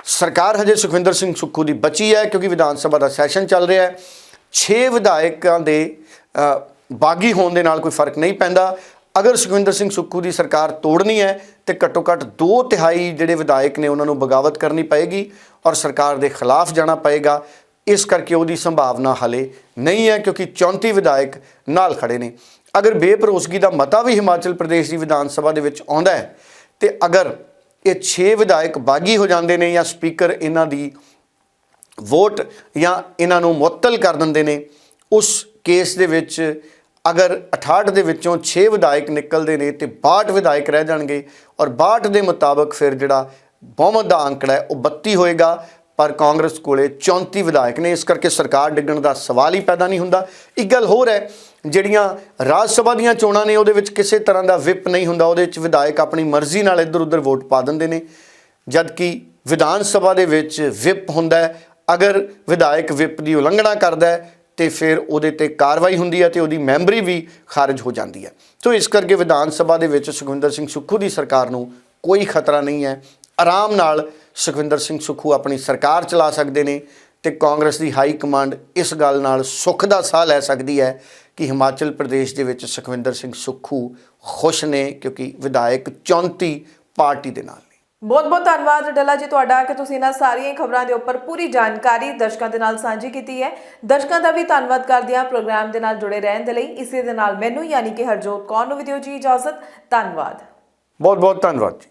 ਸਰਕਾਰ ਹਜੇ ਸੁਖਵਿੰਦਰ ਸਿੰਘ ਸੁੱਖੂ ਦੀ ਬਚੀ ਹੈ ਕਿਉਂਕਿ ਵਿਧਾਨ ਸਭਾ ਦਾ ਸੈਸ਼ਨ ਚੱਲ ਰਿਹਾ ਹੈ। 6 ਵਿਧਾਇਕਾਂ ਦੇ ਬਾਗੀ ਹੋਣ ਦੇ ਨਾਲ ਕੋਈ ਫ਼ਰਕ ਨਹੀਂ ਪੈਂਦਾ। ਅਗਰ ਸੁਖਵਿੰਦਰ ਸਿੰਘ ਸੁੱਖੂ ਦੀ ਸਰਕਾਰ ਤੋੜਨੀ ਹੈ ਤੇ ਘੱਟੋ ਘੱਟ 2 ਤਿਹਾਈ ਜਿਹੜੇ ਵਿਧਾਇਕ ਨੇ ਉਹਨਾਂ ਨੂੰ ਬਗਾਵਤ ਕਰਨੀ ਪਏਗੀ ਔਰ ਸਰਕਾਰ ਦੇ ਖਿਲਾਫ ਜਾਣਾ ਪਏਗਾ। ਇਸ ਕਰਕੇ ਉਹਦੀ ਸੰਭਾਵਨਾ ਹਲੇ ਨਹੀਂ ਹੈ ਕਿਉਂਕਿ 34 ਵਿਧਾਇਕ ਨਾਲ ਖੜੇ ਨੇ। ਅਗਰ ਬੇਭਰੋਸਗੀ ਦਾ ਮਤਾ ਵੀ ਹਿਮਾਚਲ ਪ੍ਰਦੇਸ਼ ਦੀ ਵਿਧਾਨ ਸਭਾ ਦੇ ਵਿੱਚ ਆਉਂਦਾ ਹੈ, ਤੇ ਅਗਰ ਇਹ 6 ਵਿਧਾਇਕ ਬਾਗੀ ਹੋ ਜਾਂਦੇ ਨੇ ਜਾਂ ਸਪੀਕਰ ਇਹਨਾਂ ਦੀ ਵੋਟ ਜਾਂ ਇਹਨਾਂ ਨੂੰ ਮੁਅੱਤਲ ਕਰ ਦਿੰਦੇ ਨੇ, ਉਸ ਕੇਸ ਦੇ ਵਿੱਚ ਅਗਰ 68 ਦੇ ਵਿੱਚੋਂ 6 ਵਿਧਾਇਕ ਨਿਕਲਦੇ ਨੇ ਤੇ 62 ਵਿਧਾਇਕ ਰਹਿ ਜਾਣਗੇ ਔਰ 62 ਦੇ ਮੁਤਾਬਕ ਫਿਰ ਜਿਹੜਾ ਬਹੁਮਤ ਦਾ ਅੰਕੜਾ ਹੈ, ਉਹ 32 ਹੋਏਗਾ। ਪਰ ਕਾਂਗਰਸ ਕੋਲੇ 34 ਵਿਧਾਇਕ ਨੇ, ਇਸ ਕਰਕੇ ਸਰਕਾਰ ਡਿੱਗਣ ਦਾ ਸਵਾਲ ਹੀ ਪੈਦਾ ਨਹੀਂ ਹੁੰਦਾ। ਇੱਕ ਗੱਲ ਹੋਰ ਹੈ, ਜਿਹੜੀਆਂ ਰਾਜ ਸਭਾ ਦੀਆਂ ਚੋਣਾਂ ਨੇ, ਉਹਦੇ ਵਿੱਚ ਕਿਸੇ ਤਰ੍ਹਾਂ ਦਾ ਵਿਪ ਨਹੀਂ ਹੁੰਦਾ। ਉਹਦੇ ਵਿੱਚ ਵਿਧਾਇਕ ਆਪਣੀ ਮਰਜ਼ੀ ਨਾਲ ਇੱਧਰ ਉੱਧਰ ਵੋਟ ਪਾ ਦਿੰਦੇ ਨੇ। ਜਦਕਿ ਵਿਧਾਨ ਸਭਾ ਦੇ ਵਿੱਚ ਵਿਪ ਹੁੰਦਾ ਹੈ। ਅਗਰ ਵਿਧਾਇਕ ਵਿਪ ਦੀ ਉਲੰਘਣਾ ਕਰਦਾ ਹੈ, ਤੇ ਫਿਰ ਉਹਦੇ ਤੇ ਕਾਰਵਾਈ ਹੁੰਦੀ ਹੈ ਤੇ ਉਹਦੀ ਮੈਂਬਰੀ ਵੀ ਖਾਰਜ ਹੋ ਜਾਂਦੀ ਹੈ। ਸੋ ਇਸ ਕਰਕੇ ਵਿਧਾਨ ਸਭਾ ਦੇ ਵਿੱਚ ਸੁਖਵਿੰਦਰ ਸਿੰਘ ਸੁੱਖੂ ਦੀ ਸਰਕਾਰ ਨੂੰ ਕੋਈ ਖਤਰਾ ਨਹੀਂ ਹੈ। ਆਰਾਮ ਨਾਲ ਸੁਖਵਿੰਦਰ ਸਿੰਘ ਸੁੱਖੂ ਆਪਣੀ ਸਰਕਾਰ ਚਲਾ ਸਕਦੇ ਨੇ ਤੇ ਕਾਂਗਰਸ ਦੀ ਹਾਈ ਕਮਾਂਡ ਇਸ ਗੱਲ ਨਾਲ ਸੁੱਖ ਦਾ ਸਾਹ ਲੈ ਸਕਦੀ ਹੈ ਕਿ ਹਿਮਾਚਲ ਪ੍ਰਦੇਸ਼ ਦੇ ਵਿੱਚ ਸੁਖਵਿੰਦਰ ਸਿੰਘ ਸੁੱਖੂ ਖੁਸ਼ ਨੇ ਕਿਉਂਕਿ ਵਿਧਾਇਕ 34 ਪਾਰਟੀ ਦੇ ਨਾਲ ਬਹੁਤ ਬਹੁਤ ਧੰਨਵਾਦ ਡੱਲਾ ਜੀ ਤੁਹਾਡਾ ਕਿ ਤੁਸੀਂ ਇਹਨਾਂ ਸਾਰੀਆਂ ਖਬਰਾਂ ਦੇ ਉੱਪਰ ਪੂਰੀ ਜਾਣਕਾਰੀ ਦਰਸ਼ਕਾਂ ਦੇ ਨਾਲ ਸਾਂਝੀ ਕੀਤੀ ਹੈ। ਦਰਸ਼ਕਾਂ ਦਾ ਵੀ ਧੰਨਵਾਦ ਕਰਦੇ ਹਾਂ ਪ੍ਰੋਗਰਾਮ ਦੇ ਨਾਲ ਜੁੜੇ ਰਹਿਣ ਦੇ ਲਈ। ਇਸੇ ਦੇ ਨਾਲ ਮੈਨੂੰ ਯਾਨੀ ਕਿ ਹਰਜੋਤ ਕੌਰ ਨੂੰ ਵੀ ਦਿਓ ਜੀ ਇਜਾਜ਼ਤ। ਧੰਨਵਾਦ। ਬਹੁਤ ਬਹੁਤ ਧੰਨਵਾਦ ਜੀ।